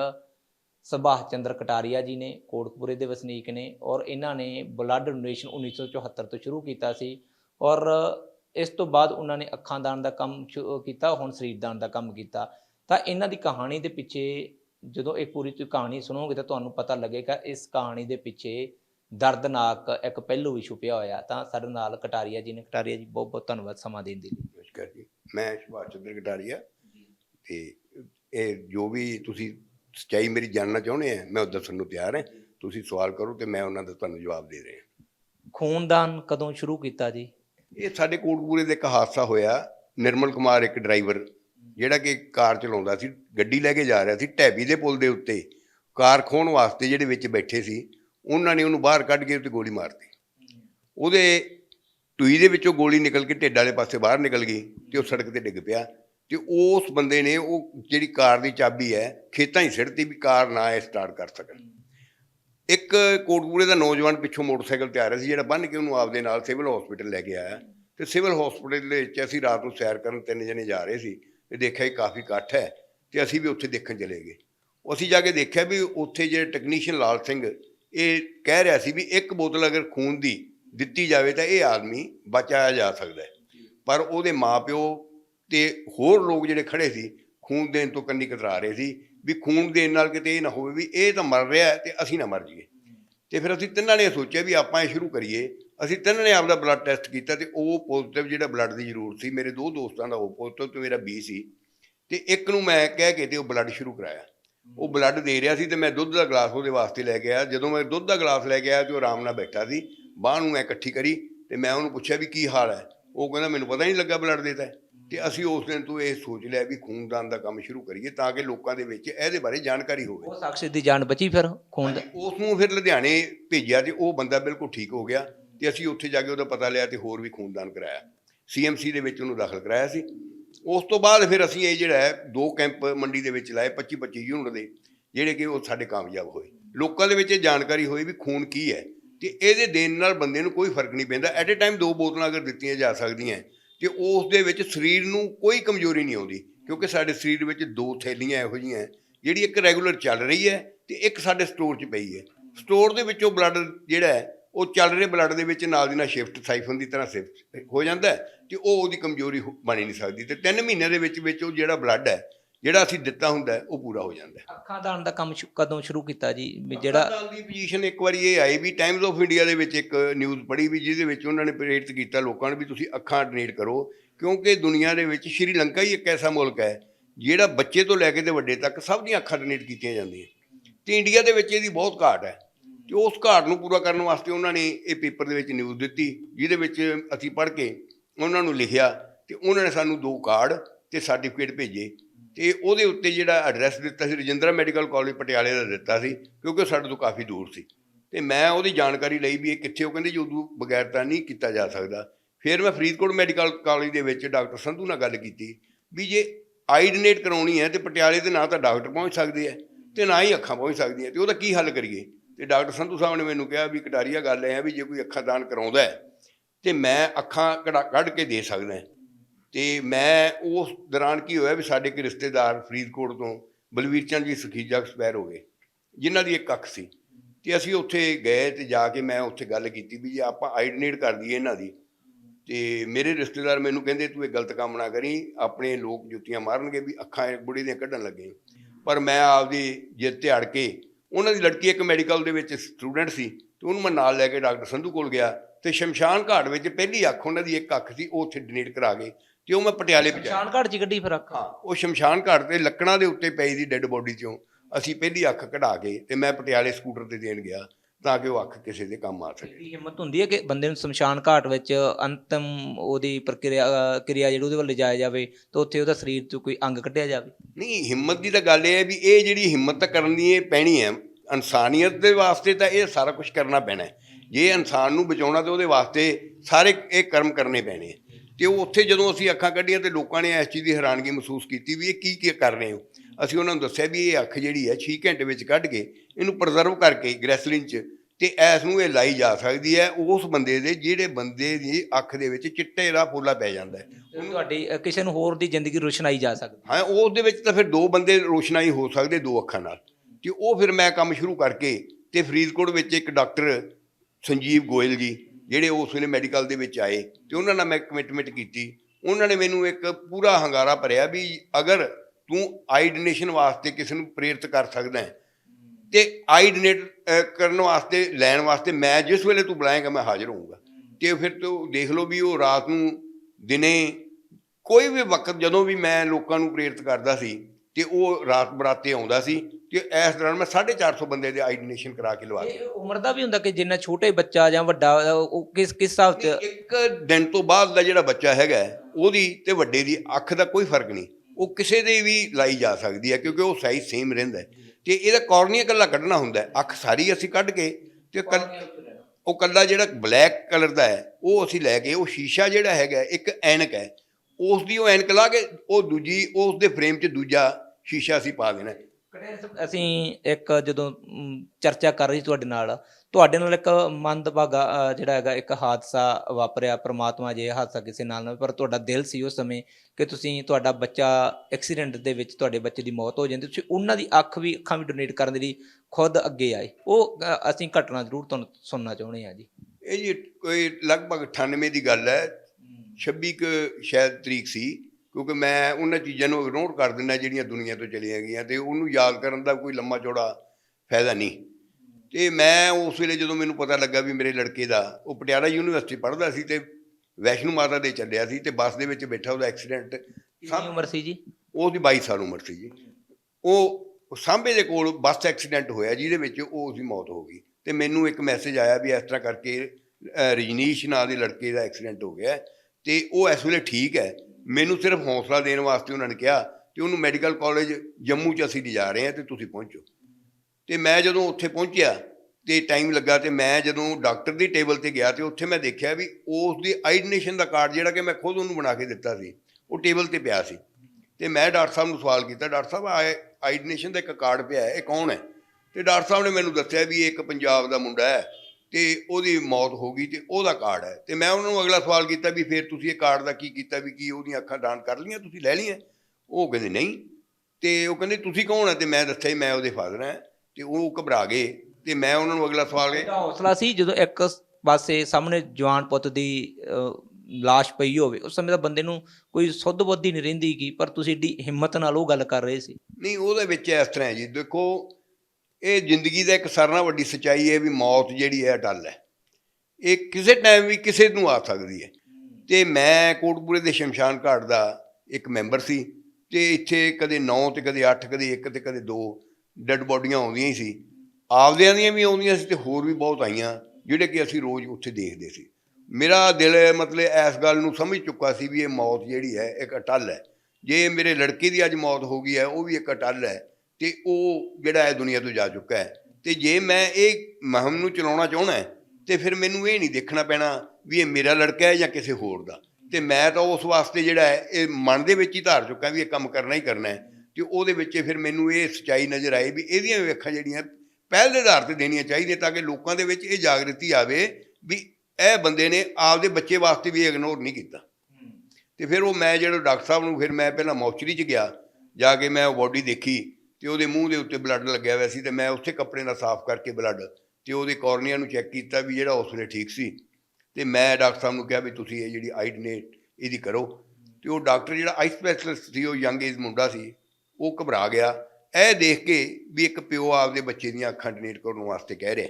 S1: ਸੁਭਾਸ਼ ਚੰਦਰ ਕਟਾਰੀਆ ਜੀ ਨੇ ਕੋਟਕਪੂਰੇ ਦੇ ਵਸਨੀਕ ਨੇ ਔਰ ਇਹਨਾਂ ਨੇ ਬਲੱਡ ਡੋਨੇਸ਼ਨ 1974 ਤੋਂ ਸ਼ੁਰੂ ਕੀਤਾ ਸੀ ਔਰ ਇਸ ਤੋਂ ਬਾਅਦ ਉਹਨਾਂ ਨੇ ਅੱਖਾਂ ਦਾਨ ਦਾ ਕੰਮ ਕੀਤਾ ਹੁਣ ਸਰੀਰ ਦਾਨ ਦਾ ਕੰਮ ਕੀਤਾ। ਤਾਂ ਇਹਨਾਂ ਦੀ ਕਹਾਣੀ ਦੇ ਪਿੱਛੇ ਜਦੋਂ ਇਹ ਪੂਰੀ ਤੁਸੀਂ ਕਹਾਣੀ ਸੁਣੋਗੇ ਤਾਂ ਤੁਹਾਨੂੰ ਪਤਾ ਲੱਗੇਗਾ ਇਸ ਕਹਾਣੀ ਦੇ ਪਿੱਛੇ ਦਰਦਨਾਕ ਇੱਕ ਪਹਿਲੂ ਵੀ ਛੁਪਿਆ ਹੋਇਆ। ਤਾਂ ਸਾਡੇ ਨਾਲ ਕਟਾਰੀਆ ਜੀ ਨੇ। ਕਟਾਰੀਆ ਜੀ ਬਹੁਤ ਬਹੁਤ ਧੰਨਵਾਦ ਸਮਾਂ ਦੇਣ ਦੇ ਲਈ।
S2: ਨਮਸਕਾਰ ਜੀ। ਮੈਂ ਸੁਭਾਸ਼ ਚੰਦਰ ਕਟਾਰੀਆ ਤੇ ਇਹ ਜੋ ਵੀ ਤੁਸੀਂ ਸੱਚਾਈ ਮੇਰੀ ਜਾਣਨਾ ਚਾਹੁੰਦੇ ਆ ਮੈਂ ਉਹ ਦੱਸਣ ਨੂੰ ਤਿਆਰ ਹਾਂ ਤੁਸੀਂ ਸਵਾਲ ਕਰੋ ਤੇ ਮੈਂ ਉਹਨਾਂ ਦਾ ਤੁਹਾਨੂੰ ਜਵਾਬ ਦੇ ਰਿਹਾ।
S1: ਖੂਨਦਾਨ ਕਦੋਂ ਸ਼ੁਰੂ ਕੀਤਾ ਜੀ?
S2: ਇਹ ਸਾਡੇ ਕੋਟਪੂਰੇ ਦੇ ਇੱਕ ਹਾਦਸਾ ਹੋਇਆ। ਨਿਰਮਲ ਕੁਮਾਰ ਇੱਕ ਡਰਾਈਵਰ ਜਿਹੜਾ ਕਿ ਕਾਰ ਚਲਾਉਂਦਾ ਸੀ ਗੱਡੀ ਲੈ ਕੇ ਜਾ ਰਿਹਾ ਸੀ ਢੈਬੀ ਦੇ ਪੁਲ ਦੇ ਉੱਤੇ। ਕਾਰ ਖੋਣ ਵਾਸਤੇ ਜਿਹੜੇ ਵਿੱਚ ਬੈਠੇ ਸੀ ਉਹਨਾਂ ਨੇ ਉਹਨੂੰ ਬਾਹਰ ਕੱਢ ਕੇ ਉੱਤੇ ਗੋਲੀ ਮਾਰਤੀ ਉਹਦੇ ਟੂਈ ਦੇ ਵਿੱਚੋਂ ਗੋਲੀ ਨਿਕਲ ਕੇ ਢਿੱਡ ਵਾਲੇ ਪਾਸੇ ਬਾਹਰ ਨਿਕਲ ਗਈ ਤੇ ਉਹ ਸੜਕ ਤੇ ਡਿੱਗ ਪਿਆ। ਤੇ ਉਸ ਬੰਦੇ ਨੇ ਉਹ ਜਿਹੜੀ ਕਾਰ ਦੀ ਚਾਬੀ ਹੈ, ਖੇਤਾਂ ਹੀ ਸਿੱਟਤੀ ਵੀ ਕਾਰ ਨਾ ਇਹ ਸਟਾਰਟ ਕਰ ਸਕਣ। ਇੱਕ ਕੋਟਪੂਰੇ ਦਾ ਨੌਜਵਾਨ ਪਿੱਛੋਂ ਮੋਟਰਸਾਈਕਲ ਤੇ ਆ ਰਿਹਾ ਸੀ, ਜਿਹੜਾ ਬੰਨ ਕੇ ਉਹਨੂੰ ਆਪਦੇ ਨਾਲ ਸਿਵਲ ਹਸਪੀਟਲ ਲੈ ਕੇ ਆਇਆ। ਤੇ ਸਿਵਲ ਹਸਪੀਟਲ ਦੇ ਵਿੱਚ ਅਸੀਂ ਰਾਤ ਨੂੰ ਸੈਰ ਕਰਨ ਤਿੰਨ ਜਣੇ ਜਾ ਰਹੇ ਸੀ ਤੇ ਦੇਖਿਆ ਕਿ ਕਾਫੀ ਇਕੱਠ ਹੈ ਤੇ ਅਸੀਂ ਵੀ ਉੱਥੇ ਦੇਖਣ ਚਲੇ ਗਏ। ਅਸੀਂ ਜਾ ਕੇ ਦੇਖਿਆ ਵੀ ਉੱਥੇ ਜਿਹੜੇ ਟੈਕਨੀਸ਼ੀਅਨ ਲਾਲ ਸਿੰਘ, ਇਹ ਕਹਿ ਰਿਹਾ ਸੀ ਵੀ ਇੱਕ ਬੋਤਲ ਅਗਰ ਖੂਨ ਦੀ ਦਿੱਤੀ ਜਾਵੇ ਤਾਂ ਇਹ ਆਦਮੀ ਬਚਾਇਆ ਜਾ ਸਕਦਾ ਪਰ ਉਹਦੇ ਮਾਪਿਓ ਤੇ ਹੋਰ ਲੋਕ ਜਿਹੜੇ ਖੜੇ ਸੀ, ਖੂਨ ਦੇਣ ਤੋਂ ਕੰਨੀ ਕਤਰਾ ਰਹੇ ਸੀ ਵੀ ਖੂਨ ਦੇਣ ਨਾਲ ਕਿਤੇ ਇਹ ਨਾ ਹੋਵੇ ਵੀ ਇਹ ਤਾਂ ਮਰ ਰਿਹਾ ਹੈ ਤੇ ਅਸੀਂ ਨਾ ਮਰ ਜਾਈਏ। ਤੇ ਫਿਰ ਅਸੀਂ ਤਿੰਨਾਂ ਨੇ ਸੋਚਿਆ ਵੀ ਆਪਾਂ ਇਹ ਸ਼ੁਰੂ ਕਰੀਏ। ਅਸੀਂ ਤਿੰਨਾਂ ਨੇ ਆਪਦਾ ਬਲੱਡ ਟੈਸਟ ਕੀਤਾ ਤੇ ਉਹ ਪੋਜ਼ਿਟਿਵ ਜਿਹੜਾ ਬਲੱਡ ਦੀ ਜ਼ਰੂਰਤ ਸੀ, ਮੇਰੇ ਦੋ ਦੋਸਤਾਂ ਦਾ ਉਹ ਪੋਜ਼ਿਟਿਵ ਤੇ ਮੇਰਾ ਬੀ ਸੀ। ਤੇ ਇੱਕ ਨੂੰ ਮੈਂ ਕਹਿ ਕੇ ਤੇ ਉਹ ਬਲੱਡ ਸ਼ੁਰੂ ਕਰਾਇਆ। ਉਹ ਬਲੱਡ ਦੇ ਰਿਹਾ ਸੀ ਤੇ ਮੈਂ ਦੁੱਧ ਦਾ ਗਲਾਸ ਉਹਦੇ ਵਾਸਤੇ ਲੈ ਕੇ ਆਇਆ ਜਦੋਂ ਮੈਂ ਦੁੱਧ ਦਾ ਗਲਾਸ ਲੈ ਕੇ ਆਇਆ ਤੇ ਉਹ ਆਰਾਮ ਨਾਲ ਬੈਠਾ ਸੀ। ਬਾਂਹ ਨੂੰ ਮੈਂ ਇਕੱਠੀ ਕਰੀ ਤੇ ਮੈਂ ਉਹਨੂੰ ਪੁੱਛਿਆ ਵੀ ਕੀ ਹਾਲ ਹੈ? ਉਹ ਕਹਿੰਦਾ, ਮੈਨੂੰ ਪਤਾ ਨਹੀਂ ਲੱਗਾ ਬਲੱਡ ਦੇਤਾ ਹੈ। ਤੇ ਅਸੀਂ ਉਸ ਦਿਨ ਤੋਂ ਇਹ ਸੋਚ ਲਿਆ ਵੀ ਖੂਨਦਾਨ ਦਾ ਕੰਮ ਸ਼ੁਰੂ ਕਰੀਏ ਤਾਂ ਕਿ ਲੋਕਾਂ ਦੇ ਵਿੱਚ ਇਹਦੇ ਬਾਰੇ ਜਾਣਕਾਰੀ ਹੋਵੇ।
S1: ਉਹ ਸ਼ਖਸ ਦੀ ਜਾਨ ਬਚੀ ਫਿਰ ਖੂਨ ਦਾ?
S2: ਉਸ ਨੂੰ ਫਿਰ ਲੁਧਿਆਣੇ ਭੇਜਿਆ ਤੇ ਉਹ ਬੰਦਾ ਬਿਲਕੁਲ ਠੀਕ ਹੋ ਗਿਆ ਤੇ ਅਸੀਂ ਉੱਥੇ ਜਾ ਕੇ ਉਹਦਾ ਪਤਾ ਲਿਆ ਤੇ ਹੋਰ ਵੀ ਖੂਨਦਾਨ ਕਰਾਇਆ। ਸੀਐਮਸੀ ਦੇ ਵਿੱਚ ਉਹਨੂੰ ਦਾਖਲ ਕਰਾਇਆ ਸੀ। ਉਸ ਤੋਂ ਬਾਅਦ ਫਿਰ ਅਸੀਂ ਇਹ ਜਿਹੜਾ ਹੈ ਦੋ ਕੈਂਪ ਮੰਡੀ ਦੇ ਵਿੱਚ ਲਾਏ 25 25 ਯੂਨਿਟ ਦੇ ਜਿਹੜੇ ਕਿ ਉਹ ਸਾਡੇ ਕਾਮਯਾਬ ਹੋਏ। ਲੋਕਾਂ ਦੇ ਵਿੱਚ ਇਹ ਜਾਣਕਾਰੀ ਹੋਈ ਵੀ ਖੂਨ ਕੀ ਹੈ ਤੇ ਇਹਦੇ ਦੇਣ ਨਾਲ ਬੰਦੇ ਨੂੰ ਕੋਈ ਫ਼ਰਕ ਨਹੀਂ ਪੈਂਦਾ। ਐਟ ਅ ਟਾਈਮ ਦੋ ਬੋਤਲਾਂ ਅਗਰ ਦਿੱਤੀਆਂ ਜਾ ਸਕਦੀਆਂ ਤੇ ਉਸ ਦੇ ਵਿੱਚ ਸਰੀਰ ਨੂੰ ਕੋਈ ਕਮਜ਼ੋਰੀ ਨਹੀਂ ਆਉਂਦੀ ਕਿਉਂਕਿ ਸਾਡੇ ਸਰੀਰ ਵਿੱਚ ਦੋ ਥੈਲੀਆਂ ਇਹੋ ਜਿਹੀਆਂ ਹੈ, ਜਿਹੜੀ ਇੱਕ ਰੈਗੂਲਰ ਚੱਲ ਰਹੀ ਹੈ ਤੇ ਇੱਕ ਸਾਡੇ ਸਟੋਰ 'ਚ ਪਈ ਹੈ। ਸਟੋਰ ਦੇ ਵਿੱਚੋਂ ਬਲੱਡ ਜਿਹੜਾ ਹੈ ਉਹ ਚੱਲ ਰਹੇ ਬਲੱਡ ਦੇ ਵਿੱਚ ਨਾਲ ਦੀ ਨਾਲ ਸ਼ਿਫਟ ਸਾਈਫਨ ਦੀ ਤਰ੍ਹਾਂ ਸ਼ਿਫਟ ਹੋ ਜਾਂਦਾ ਹੈ ਤੇ ਉਹ ਉਹਦੀ ਕਮਜ਼ੋਰੀ ਹੋ- ਬਣ ਨਹੀਂ ਸਕਦੀ ਤੇ 3 ਮਹੀਨਿਆਂ ਦੇ ਵਿੱਚ ਵਿੱਚ ਉਹ ਜਿਹੜਾ ਬਲੱਡ ਹੈ ਜਿਹੜਾ ਅਸੀਂ ਦਿੱਤਾ ਹੁੰਦਾ ਉਹ ਪੂਰਾ ਹੋ ਜਾਂਦਾ
S1: ਅੱਖਾਂ ਦਾਨ ਦਾ ਕੰਮ ਕਦੋਂ ਸ਼ੁਰੂ ਕੀਤਾ ਜੀ? ਜਿਹੜਾ
S2: ਅਕਾਲ ਦੀ ਪੋਜੀਸ਼ਨ ਇੱਕ ਵਾਰੀ ਇਹ ਆਈ ਵੀ ਟਾਈਮਜ਼ ਆਫ ਇੰਡੀਆ ਦੇ ਵਿੱਚ ਇੱਕ ਨਿਊਜ਼ ਪੜ੍ਹੀ ਵੀ ਜਿਹਦੇ ਵਿੱਚ ਉਹਨਾਂ ਨੇ ਪ੍ਰੇਰਿਤ ਕੀਤਾ ਲੋਕਾਂ ਨੂੰ ਵੀ ਤੁਸੀਂ ਅੱਖਾਂ ਡੋਨੇਟ ਕਰੋ ਕਿਉਂਕਿ ਦੁਨੀਆ ਦੇ ਵਿੱਚ ਸ਼੍ਰੀਲੰਕਾ ਹੀ ਇੱਕ ਐਸਾ ਮੁਲਕ ਹੈ ਜਿਹੜਾ ਬੱਚੇ ਤੋਂ ਲੈ ਕੇ ਤੇ ਵੱਡੇ ਤੱਕ ਸਭ ਦੀਆਂ ਅੱਖਾਂ ਡੋਨੇਟ ਕੀਤੀਆਂ ਜਾਂਦੀਆਂ। ਤੇ ਇੰਡੀਆ ਦੇ ਵਿੱਚ ਇਹਦੀ ਬਹੁਤ ਘਾਟ ਹੈ। ਤੇ ਉਸ ਘਾਟ ਨੂੰ ਪੂਰਾ ਕਰਨ ਵਾਸਤੇ ਉਹਨਾਂ ਨੇ ਇਹ ਪੇਪਰ ਦੇ ਵਿੱਚ ਨਿਊਜ਼ ਦਿੱਤੀ ਜਿਹਦੇ ਵਿੱਚ ਅਸੀਂ ਪੜ੍ਹ ਕੇ ਉਹਨਾਂ ਨੂੰ ਲਿਖਿਆ ਤੇ ਉਹਨਾਂ ਨੇ ਸਾਨੂੰ ਦੋ ਕਾਰਡ ਤੇ ਸਰਟੀਫਿਕੇਟ ਭੇਜੇ। ਤੇ ਉਹਦੇ ਉੱਤੇ ਜਿਹੜਾ ਐਡਰੈਸ ਦਿੱਤਾ ਸੀ, ਰਜਿੰਦਰਾ ਮੈਡੀਕਲ ਕਾਲਜ ਪਟਿਆਲੇ ਦਾ ਦਿੱਤਾ ਸੀ, ਕਿਉਂਕਿ ਉਹ ਸਾਡੇ ਤੋਂ ਕਾਫੀ ਦੂਰ ਸੀ। ਤੇ ਮੈਂ ਉਹਦੀ ਜਾਣਕਾਰੀ ਲਈ ਵੀ ਇਹ ਕਿੱਥੇ, ਉਹ ਕਹਿੰਦੇ ਜੀ ਉਦੋਂ ਬਗੈਰ ਤਾਂ ਨਹੀਂ ਕੀਤਾ ਜਾ ਸਕਦਾ। ਫਿਰ ਮੈਂ ਫਰੀਦਕੋਟ ਮੈਡੀਕਲ ਕਾਲਜ ਦੇ ਵਿੱਚ ਡਾਕਟਰ ਸੰਧੂ ਨਾਲ ਗੱਲ ਕੀਤੀ ਵੀ ਜੇ ਆਈ ਡੋਨੇਟ ਕਰਾਉਣੀ ਹੈ ਤੇ ਪਟਿਆਲੇ ਤੇ ਨਾ ਤਾਂ ਡਾਕਟਰ ਪਹੁੰਚ ਸਕਦੇ ਆ ਤੇ ਨਾ ਹੀ ਅੱਖਾਂ ਪਹੁੰਚ ਸਕਦੀਆਂ, ਤੇ ਉਹਦਾ ਕੀ ਹੱਲ ਕਰੀਏ? ਤੇ ਡਾਕਟਰ ਸੰਧੂ ਸਾਹਿਬ ਨੇ ਮੈਨੂੰ ਕਿਹਾ ਵੀ ਕਟਾਰੀਆ ਗੱਲ ਇਹ ਹੈ ਵੀ ਜੇ ਕੋਈ ਅੱਖਾਂ ਦਾਨ ਕਰਾਉਂਦਾ ਹੈ ਤੇ ਮੈਂ ਅੱਖਾਂ ਕਢਾ- ਕੱਢ ਕੇ ਦੇ ਸਕਦਾ ਤੇ ਮੈਂ ਉਸ ਦੌਰਾਨ ਕੀ ਹੋਇਆ ਵੀ ਸਾਡੇ ਇੱਕ ਰਿਸ਼ਤੇਦਾਰ ਫਰੀਦਕੋਟ ਤੋਂ ਬਲਵੀਰ ਚੰਦ ਜੀ ਸਖੀਜਾ ਐਕਸਪਾਇਰ ਹੋ ਗਏ, ਜਿਨ੍ਹਾਂ ਦੀ ਇੱਕ ਅੱਖ ਸੀ ਤੇ ਅਸੀਂ ਉੱਥੇ ਗਏ ਤੇ ਜਾ ਕੇ ਮੈਂ ਉੱਥੇ ਗੱਲ ਕੀਤੀ ਵੀ ਜੇ ਆਪਾਂ ਆਈਡਨੇਟ ਕਰ ਦਈਏ ਇਹਨਾਂ ਦੀ, ਤੇ ਮੇਰੇ ਰਿਸ਼ਤੇਦਾਰ ਮੈਨੂੰ ਕਹਿੰਦੇ ਤੂੰ ਇਹ ਗਲਤ ਕੰਮ ਨਾ ਕਰੀ, ਆਪਣੇ ਲੋਕ ਜੁੱਤੀਆਂ ਮਾਰਨਗੇ ਵੀ ਅੱਖਾਂ ਇਹ ਬੁੜੀ ਦੀਆਂ ਕੱਢਣ ਲੱਗੇ। ਪਰ ਮੈਂ ਆਪਦੀ ਜਿੱਦ ਤੇ ਅੜ ਕੇ ਉਹਨਾਂ ਦੀ ਲੜਕੀ ਇੱਕ ਮੈਡੀਕਲ ਦੇ ਵਿੱਚ ਸਟੂਡੈਂਟ ਸੀ ਤੇ ਉਹਨੂੰ ਮੈਂ ਨਾਲ ਲੈ ਕੇ ਡਾਕਟਰ ਸੰਧੂ ਕੋਲ ਗਿਆ ਤੇ ਸ਼ਮਸ਼ਾਨ ਘਾਟ ਵਿੱਚ ਪਹਿਲੀ ਅੱਖ ਉਹਨਾਂ ਦੀ ਇੱਕ ਅੱਖ ਸੀ, ਉਹ ਉੱਥੇ ਡੋਨੇਟ ਕਰਾ ਗਏ ਤੇ ਉਹ ਮੈਂ ਪਟਿਆਲੇ ਪਹੁੰਚਾਇਆ
S1: ਸ਼ਾਨ ਘਾਟ ਚ ਗੱਡੀ ਫਿਰ ਅੱਖਾਂ।
S2: ਹਾਂ ਉਹ ਸ਼ਮਸ਼ਾਨ ਘਾਟ ਤੇ ਲੱਕੜਾਂ ਦੇ ਉੱਤੇ ਪਈ ਦੀ ਡੈੱਡ ਬੋਡੀ ਚੋਂ ਅਸੀਂ ਪਹਿਲੀ ਅੱਖ ਕਢਾ ਕੇ ਤੇ ਮੈਂ ਪਟਿਆਲੇ ਸਕੂਟਰ ਤੇ ਦੇਣ ਗਿਆ ਤਾਂ ਕਿ ਉਹ ਅੱਖ ਕਿਸੇ ਦੇ ਕੰਮ ਆ ਸਕੇ।
S1: ਇਹ ਹਿੰਮਤ ਹੁੰਦੀ ਹੈ ਕਿ ਬੰਦੇ ਨੂੰ ਸ਼ਮਸ਼ਾਨ ਘਾਟ ਵਿੱਚ ਅੰਤਮ ਉਹਦੀ ਪ੍ਰਕਿਰਿਆ ਕਿਰਿਆ ਜਿਹੜੀ ਉਹਦੇ ਵੱਲ ਲਿਜਾਇਆ ਜਾਵੇ ਤਾਂ ਉੱਥੇ ਉਹਦਾ ਸਰੀਰ ਤੋਂ ਕੋਈ ਅੰਗ ਕੱਢਿਆ ਜਾਵੇ?
S2: ਨਹੀਂ ਹਿੰਮਤ ਦੀ ਤਾਂ ਗੱਲ ਇਹ ਹੈ ਵੀ ਇਹ ਜਿਹੜੀ ਹਿੰਮਤ ਕਰਨ ਦੀ ਇਹ ਪੈਣੀ ਹੈ ਇਨਸਾਨੀਅਤ ਦੇ ਵਾਸਤੇ ਤਾਂ ਇਹ ਸਾਰਾ ਕੁਝ ਕਰਨਾ ਪੈਣਾ ਹੈ। ਜੇ ਇਨਸਾਨ ਨੂੰ ਬਚਾਉਣਾ ਤੇ ਉਹਦੇ ਵਾਸਤੇ ਸਾਰੇ ਇਹ ਕਰਮ ਕਰਨੇ ਪੈਣੇ ਆ ਤੇ ਉਹ ਉੱਥੇ ਜਦੋਂ ਅਸੀਂ ਅੱਖਾਂ ਕੱਢੀਆਂ ਤੇ ਲੋਕਾਂ ਨੇ ਇਸ ਚੀਜ਼ ਦੀ ਹੈਰਾਨਗੀ ਮਹਿਸੂਸ ਕੀਤੀ ਵੀ ਇਹ ਕੀ ਕੀ ਕਰ ਰਹੇ ਹੋ? ਅਸੀਂ ਉਹਨਾਂ ਨੂੰ ਦੱਸਿਆ ਵੀ ਇਹ ਅੱਖ ਜਿਹੜੀ ਹੈ 6 ਘੰਟੇ ਵਿੱਚ ਕੱਢ ਕੇ ਇਹਨੂੰ ਪ੍ਰਜ਼ਰਵ ਕਰਕੇ ਗ੍ਰੈਸਲਿਨ 'ਚ ਤੇ ਇਸ ਨੂੰ ਇਹ ਲਾਈ ਜਾ ਸਕਦੀ ਹੈ ਉਸ ਬੰਦੇ ਦੇ ਜਿਹੜੇ ਬੰਦੇ ਦੀ ਅੱਖ ਦੇ ਵਿੱਚ ਚਿੱਟੇ ਦਾ ਫੋਲਾ ਪੈ ਜਾਂਦਾ ਹੈ।
S1: ਤੁਹਾਡੀ ਅ, ਕਿਸੇ ਨੂੰ ਹੋਰ ਦੀ ਜ਼ਿੰਦਗੀ ਰੁਸ਼ਨਾਈ ਜਾ ਸਕਦੀ।
S2: ਹਾਂ ਉਸ ਦੇ ਵਿੱਚ ਤਾਂ ਫਿਰ ਦੋ ਬੰਦੇ ਰੋਸ਼ਨਾਈ ਹੋ ਸਕਦੇ ਦੋ ਅੱਖਾਂ ਨਾਲ। ਤੇ ਉਹ ਫਿਰ ਮੈਂ ਕੰਮ ਸ਼ੁਰੂ ਕਰਕੇ ਤੇ ਫਰੀਦਕੋਟ ਵਿੱਚ ਇੱਕ ਡਾਕਟਰ ਸੰਜੀਵ ਗੋਇਲ ਜੀ ਜਿਹੜੇ ਉਸ ਵੇਲੇ ਮੈਡੀਕਲ ਦੇ ਵਿੱਚ ਆਏ ਤੇ ਉਹਨਾਂ ਨਾਲ ਮੈਂ ਕਮਿਟਮੈਂਟ ਕੀਤੀ। ਉਹਨਾਂ ਨੇ ਮੈਨੂੰ ਇੱਕ ਪੂਰਾ ਹੰਗਾਰਾ ਭਰਿਆ ਵੀ ਅਗਰ ਤੂੰ ਆਈ ਡੋਨੇਸ਼ਨ ਵਾਸਤੇ ਕਿਸੇ ਨੂੰ ਪ੍ਰੇਰਿਤ ਕਰ ਸਕਦਾ ਹੈ ਤੇ ਆਈ ਡੋਨੇਟ ਕਰਨ ਵਾਸਤੇ, ਲੈਣ ਵਾਸਤੇ ਮੈਂ ਜਿਸ ਵੇਲੇ ਤੂੰ ਬੁਲਾਏਗਾ ਮੈਂ ਹਾਜ਼ਰ ਹੋਊਂਗਾ। ਤੇ ਫਿਰ ਤੂੰ ਦੇਖ ਲਓ ਵੀ ਉਹ ਰਾਤ ਨੂੰ ਦਿਨੇ ਕੋਈ ਵੀ ਵਕਤ ਜਦੋਂ ਵੀ ਮੈਂ ਲੋਕਾਂ ਨੂੰ ਪ੍ਰੇਰਿਤ ਕਰਦਾ ਸੀ ਤੇ ਉਹ ਰਾਤ ਬਰਾਤੇ ਆਉਂਦਾ ਸੀ ਤੇ ਇਸ ਦੌਰਾਨ ਮੈਂ 450 ਬੰਦੇ ਦੇ ਆਈ ਡੋਨੇਸ਼ਨ ਕਰਾ ਕੇ ਲਵਾ ਦਿੱਤੇ।
S1: ਇਹ ਉਮਰ ਦਾ ਵੀ ਹੁੰਦਾ ਕਿ ਜਿੰਨਾ ਛੋਟੇ ਬੱਚਾ ਜਾਂ ਵੱਡਾ ਉਹ ਕਿਸ ਕਿਸ ਹਿਸਾਬ ਚ?
S2: ਇੱਕ ਦਿਨ ਤੋਂ ਬਾਅਦ ਦਾ ਜਿਹੜਾ ਬੱਚਾ ਹੈਗਾ ਉਹਦੀ ਤੇ ਵੱਡੇ ਦੀ ਅੱਖ ਦਾ ਕੋਈ ਫ਼ਰਕ ਨਹੀਂ। ਉਹ ਕਿਸੇ ਦੇ ਵੀ ਲਾਈ ਜਾ ਸਕਦੀ ਹੈ ਕਿਉਂਕਿ ਉਹ ਸਾਈਜ਼ ਸੇਮ ਰਹਿੰਦਾ ਹੈ। ਤੇ ਇਹਦਾ ਕਾਰਨੀਆ ਇਕੱਲਾ ਕੱਢਣਾ ਹੁੰਦਾ ਹੈ। ਅੱਖ ਸਾਰੀ ਅਸੀਂ ਕੱਢ ਕੇ ਤੇ ਕੱਲ- ਉਹ ਕੱਲਾ ਜਿਹੜਾ ਬਲੈਕ ਕਲਰ ਦਾ ਹੈ ਉਹ ਅਸੀਂ ਲੈ ਕੇ ਉਹ ਸ਼ੀਸ਼ਾ ਜਿਹੜਾ ਹੈਗਾ ਇੱਕ ਐਨਕ ਹੈ। ਉਸ ਦੀ ਉਹ ਐਨਕ ਲਾ ਕੇ ਉਹ ਦੂਜੀ ਉਸ ਦੇ ਫਰੇਮ 'ਚ ਦੂਜਾ ਸ਼ੀਸ਼ਾ ਅਸੀਂ ਪਾ ਦੇਣਾ
S1: ਅਸੀਂ ਇੱਕ ਜਦੋਂ ਚਰਚਾ ਕਰ ਰਹੀ ਤੁਹਾਡੇ ਨਾਲ ਤੁਹਾਡੇ ਨਾਲ ਇੱਕ ਮੰਦਭਾਗਾ ਜਿਹੜਾ ਹੈਗਾ ਇੱਕ ਹਾਦਸਾ ਵਾਪਰਿਆ ਪ੍ਰਮਾਤਮਾ ਜੇ ਹਾਦਸਾ ਕਿਸੇ ਨਾਲ ਨਾ ਪਰ ਤੁਹਾਡਾ ਦਿਲ ਸੀ ਉਸ ਸਮੇਂ ਕਿ ਤੁਸੀਂ ਤੁਹਾਡਾ ਬੱਚਾ ਐਕਸੀਡੈਂਟ ਦੇ ਵਿੱਚ ਤੁਹਾਡੇ ਬੱਚੇ ਦੀ ਮੌਤ ਹੋ ਜਾਂਦੀ ਤੁਸੀਂ ਉਹਨਾਂ ਦੀ ਅੱਖ ਵੀ ਅੱਖਾਂ ਵੀ ਡੋਨੇਟ ਕਰਨ ਦੇ ਲਈ ਖੁਦ ਅੱਗੇ ਆਏ। ਉਹ ਅਸੀਂ ਘਟਨਾ ਜ਼ਰੂਰ ਤੁਹਾਨੂੰ ਸੁਣਨਾ ਚਾਹੁੰਦੇ ਹਾਂ ਜੀ।
S2: ਇਹ ਜੀ ਕੋਈ ਲਗਭਗ 98 ਦੀ ਗੱਲ ਹੈ 26 ਕੁ ਸ਼ਾਇਦ ਤਰੀਕ ਸੀ। ਕਿਉਂਕਿ ਮੈਂ ਉਹਨਾਂ ਚੀਜ਼ਾਂ ਨੂੰ ਇਗਨੋਰ ਕਰ ਦਿੰਦਾ ਜਿਹੜੀਆਂ ਦੁਨੀਆ ਤੋਂ ਚਲੀਆਂ ਗਈਆਂ ਤੇ ਉਹਨੂੰ ਯਾਦ ਕਰਨ ਦਾ ਕੋਈ ਲੰਮਾ ਚੌੜਾ ਫਾਇਦਾ ਨਹੀਂ। ਤੇ ਮੈਂ ਉਸ ਵੇਲੇ ਜਦੋਂ ਮੈਨੂੰ ਪਤਾ ਲੱਗਾ ਵੀ ਮੇਰੇ ਲੜਕੇ ਦਾ ਉਹ ਪਟਿਆਲਾ ਯੂਨੀਵਰਸਿਟੀ ਪੜ੍ਹਦਾ ਸੀ ਤੇ ਵੈਸ਼ਨੂ ਮਾਤਾ ਦੇ ਚੱਲਿਆ ਸੀ ਤੇ ਬੱਸ ਦੇ ਵਿੱਚ ਬੈਠਾ ਉਹਦਾ ਐਕਸੀਡੈਂਟ
S1: ਕਿੰਨੀ ਉਮਰ ਸੀ ਜੀ?
S2: ਉਹਦੀ 22 ਸਾਲ ਉਮਰ ਸੀ ਜੀ। ਉਹ ਸਾਂਭੇ ਦੇ ਕੋਲ ਬੱਸ ਐਕਸੀਡੈਂਟ ਹੋਇਆ ਜਿਹਦੇ ਵਿੱਚ ਉਹ ਉਹਦੀ ਮੌਤ ਹੋ ਗਈ ਤੇ ਮੈਨੂੰ ਇੱਕ ਮੈਸੇਜ ਆਇਆ ਵੀ ਇਸ ਤਰ੍ਹਾਂ ਕਰਕੇ ਰਜਨੀਸ਼ ਨਾਂ ਦੇ ਲੜਕੇ ਦਾ ਐਕਸੀਡੈਂਟ ਹੋ ਗਿਆ ਤੇ ਉਹ ਇਸ ਵੇਲੇ ਠੀਕ ਹੈ। ਮੈਨੂੰ ਸਿਰਫ ਹੌਸਲਾ ਦੇਣ ਵਾਸਤੇ ਉਹਨਾਂ ਨੇ ਕਿਹਾ ਕਿ ਉਹਨੂੰ ਮੈਡੀਕਲ ਕਾਲਜ ਜੰਮੂ ਚ ਅਸੀਂ ਲਿਜਾ ਰਹੇ ਹਾਂ ਤੇ ਤੁਸੀਂ ਪਹੁੰਚੋ। ਤੇ ਮੈਂ ਜਦੋਂ ਉੱਥੇ ਪਹੁੰਚਿਆ ਤੇ ਟਾਈਮ ਲੱਗਾ ਤੇ ਮੈਂ ਜਦੋਂ ਡਾਕਟਰ ਦੀ ਟੇਬਲ ਤੇ ਗਿਆ ਤੇ ਉੱਥੇ ਮੈਂ ਦੇਖਿਆ ਵੀ ਉਸ ਦੀ ਆਈਡਨੇਸ਼ਨ ਦਾ ਕਾਰਡ ਜਿਹੜਾ ਕਿ ਮੈਂ ਖੁਦ ਉਹਨੂੰ ਬਣਾ ਕੇ ਦਿੱਤਾ ਸੀ, ਉਹ ਟੇਬਲ ਤੇ ਪਿਆ ਸੀ। ਤੇ ਮੈਂ ਡਾਕਟਰ ਸਾਹਿਬ ਨੂੰ ਸਵਾਲ ਕੀਤਾ, ਡਾਕਟਰ ਸਾਹਿਬ ਆਈਡਨੇਸ਼ਨ ਦਾ ਇੱਕ ਕਾਰਡ ਪਿਆ ਹੈ, ਇਹ ਕੌਣ ਹੈ? ਤੇ ਡਾਕਟਰ ਸਾਹਿਬ ਨੇ ਮੈਨੂੰ ਦੱਸਿਆ ਵੀ ਇਹ ਇੱਕ ਪੰਜਾਬ ਦਾ ਮੁੰਡਾ ਹੈ। ਤੇ ਉਹਦੀ ਮੌਤ ਹੋ ਗਈ ਤੇ ਉਹਦਾ ਕਾਰਡ ਹੈ। ਤੇ ਮੈਂ ਉਹਨਾਂ ਨੂੰ ਅਗਲਾ ਸਵਾਲ ਕੀਤਾ ਵੀ ਫਿਰ ਤੁਸੀਂ ਇਹ ਕਾਰਡ ਦਾ ਕੀ ਕੀਤਾ ਵੀ ਕੀ ਉਹਦੀਆਂ ਅੱਖਾਂ ਦਾਨ ਕਰ ਲਈਆਂ ਤੁਸੀਂ ਲੈ ਲਈਆਂ? ਉਹ ਕਹਿੰਦੇ ਨਹੀਂ। ਤੇ ਉਹ ਕਹਿੰਦੇ ਤੁਸੀਂ ਕੌਣ ਹੈ? ਤੇ ਮੈਂ ਦੱਸਿਆ ਮੈਂ ਉਹਦੇ ਫਾਦਰ ਹਾਂ ਤੇ ਉਹ ਘਬਰਾ ਗਏ ਤੇ ਮੈਂ ਉਹਨਾਂ ਨੂੰ ਅਗਲਾ ਸਵਾਲ ਇਹ
S1: ਹੌਸਲਾ ਸੀ ਜਦੋਂ ਇੱਕ ਪਾਸੇ ਸਾਹਮਣੇ ਜਵਾਨ ਪੁੱਤ ਦੀ ਲਾਸ਼ ਪਈ ਹੋਵੇ ਉਸ ਸਮੇਂ ਤਾਂ ਬੰਦੇ ਨੂੰ ਕੋਈ ਸੁੱਧ ਬੁੱਧੀ ਨਹੀਂ ਰਹਿੰਦੀ ਕਿ ਪਰ ਤੁਸੀਂ ਏਡੀ ਹਿੰਮਤ ਨਾਲ ਉਹ ਗੱਲ ਕਰ ਰਹੇ ਸੀ।
S2: ਨਹੀਂ ਉਹਦੇ ਵਿੱਚ ਇਸ ਤਰ੍ਹਾਂ ਹੈ ਜੀ ਦੇਖੋ ਇਹ ਜ਼ਿੰਦਗੀ ਦਾ ਇੱਕ ਸਾਰਿਆਂ ਨਾਲੋਂ ਵੱਡੀ ਸਚਾਈ ਹੈ ਵੀ ਮੌਤ ਜਿਹੜੀ ਹੈ ਅਟਲ ਹੈ। ਇਹ ਕਿਸੇ ਟਾਈਮ ਵੀ ਕਿਸੇ ਨੂੰ ਆ ਸਕਦੀ ਹੈ। ਤੇ ਮੈਂ ਕੋਟਪੂਰੇ ਦੇ ਸ਼ਮਸ਼ਾਨ ਘਾਟ ਦਾ ਇੱਕ ਮੈਂਬਰ ਸੀ ਤੇ ਇੱਥੇ ਕਦੇ 9 ਤੇ ਕਦੇ 8 ਕਦੇ 1 ਤੇ ਕਦੇ 2 ਡੈੱਡ ਬੋਡੀਆਂ ਆਉਂਦੀਆਂ ਹੀ ਸੀ। ਆਪਦਿਆਂ ਦੀਆਂ ਵੀ ਆਉਂਦੀਆਂ ਸੀ ਤੇ ਹੋਰ ਵੀ ਬਹੁਤ ਆਈਆਂ ਜਿਹੜੇ ਕਿ ਅਸੀਂ ਰੋਜ਼ ਉੱਥੇ ਦੇਖਦੇ ਸੀ। ਮੇਰਾ ਦਿਲ ਮਤਲਬ ਇਸ ਗੱਲ ਨੂੰ ਸਮਝ ਚੁੱਕਾ ਸੀ ਵੀ ਇਹ ਮੌਤ ਜਿਹੜੀ ਹੈ, ਇੱਕ ਅਟਲ ਹੈ। ਜੇ ਮੇਰੇ ਲੜਕੇ ਦੀ ਅੱਜ ਮੌਤ ਹੋ ਗਈ ਹੈ, ਉਹ ਵੀ ਇੱਕ ਅਟਲ ਹੈ। ਤੇ ਉਹ ਜਿਹੜਾ ਹੈ ਦੁਨੀਆ ਤੋਂ ਜਾ ਚੁੱਕਾ ਹੈ। ਤੇ ਜੇ ਮੈਂ ਇਹ ਮੁਹਿੰਮ ਨੂੰ ਚਲਾਉਣਾ ਚਾਹਣਾ ਤੇ ਫਿਰ ਮੈਨੂੰ ਇਹ ਨਹੀਂ ਦੇਖਣਾ ਪੈਣਾ ਵੀ ਇਹ ਮੇਰਾ ਲੜਕਾ ਹੈ ਜਾਂ ਕਿਸੇ ਹੋਰ ਦਾ। ਤੇ ਮੈਂ ਤਾਂ ਉਸ ਵਾਸਤੇ ਜਿਹੜਾ ਹੈ ਇਹ ਮਨ ਦੇ ਵਿੱਚ ਹੀ ਧਾਰ ਚੁੱਕਾ ਵੀ ਇਹ ਕੰਮ ਕਰਨਾ ਹੀ ਕਰਨਾ ਹੈ। ਤੇ ਉਹਦੇ ਵਿੱਚ ਫਿਰ ਮੈਨੂੰ ਇਹ ਸਚਾਈ ਨਜ਼ਰ ਆਈ ਵੀ ਇਹਦੀਆਂ ਵੀ ਅੱਖਾਂ ਜਿਹੜੀਆਂ ਪਹਿਲ ਦੇ ਆਧਾਰ ਤੇ ਦੇਣੀਆਂ ਚਾਹੀਦੀਆਂ ਤਾਂ ਕਿ ਲੋਕਾਂ ਦੇ ਵਿੱਚ ਇਹ ਜਾਗਰਤੀ ਆਵੇ ਵੀ ਇਹ ਬੰਦੇ ਨੇ ਆਪਦੇ ਬੱਚੇ ਵਾਸਤੇ ਵੀ ਇਗਨੋਰ ਨਹੀਂ ਕੀਤਾ। ਤੇ ਫਿਰ ਉਹ ਮੈਂ ਜਿਹੜਾ ਡਾਕਟਰ ਸਾਹਿਬ ਨੂੰ ਫਿਰ ਮੈਂ ਪਹਿਲਾਂ ਮੌਚਰੀ 'ਚ ਗਿਆ ਜਾ ਕੇ ਮੈਂ ਉਹ ਬੋਡੀ ਦੇਖੀ। ਤੇ ਉਹਦੇ ਮੂੰਹ ਦੇ ਉੱਤੇ ਬਲੱਡ ਲੱਗਿਆ ਹੋਇਆ ਸੀ ਤੇ ਮੈਂ ਉੱਥੇ ਕੱਪੜੇ ਨਾਲ ਸਾਫ਼ ਕਰਕੇ ਬਲੱਡ ਤੇ ਉਹਦੇ ਕੋਰਨੀਆ ਨੂੰ ਚੈੱਕ ਕੀਤਾ ਵੀ ਜਿਹੜਾ ਉਸ ਵੇਲੇ ਠੀਕ ਸੀ। ਤੇ ਮੈਂ ਡਾਕਟਰ ਸਾਹਿਬ ਨੂੰ ਕਿਹਾ ਵੀ ਤੁਸੀਂ ਇਹ ਜਿਹੜੀ ਆਈਡ ਇਹਦੀ ਕਰੋ। ਤੇ ਉਹ ਡਾਕਟਰ ਜਿਹੜਾ ਆਈ ਸਪੈਸ਼ਲਿਸਟ ਸੀ, ਉਹ ਯੰਗ ਏਜ ਮੁੰਡਾ ਸੀ, ਉਹ ਘਬਰਾ ਗਿਆ। ਇਹ ਦੇਖ ਕੇ ਵੀ ਇੱਕ ਪਿਓ ਆਪਦੇ ਬੱਚੇ ਦੀਆਂ ਅੱਖਾਂ ਡੋਨੇਟ ਕਰਨ ਵਾਸਤੇ ਕਹਿ ਰਿਹਾ।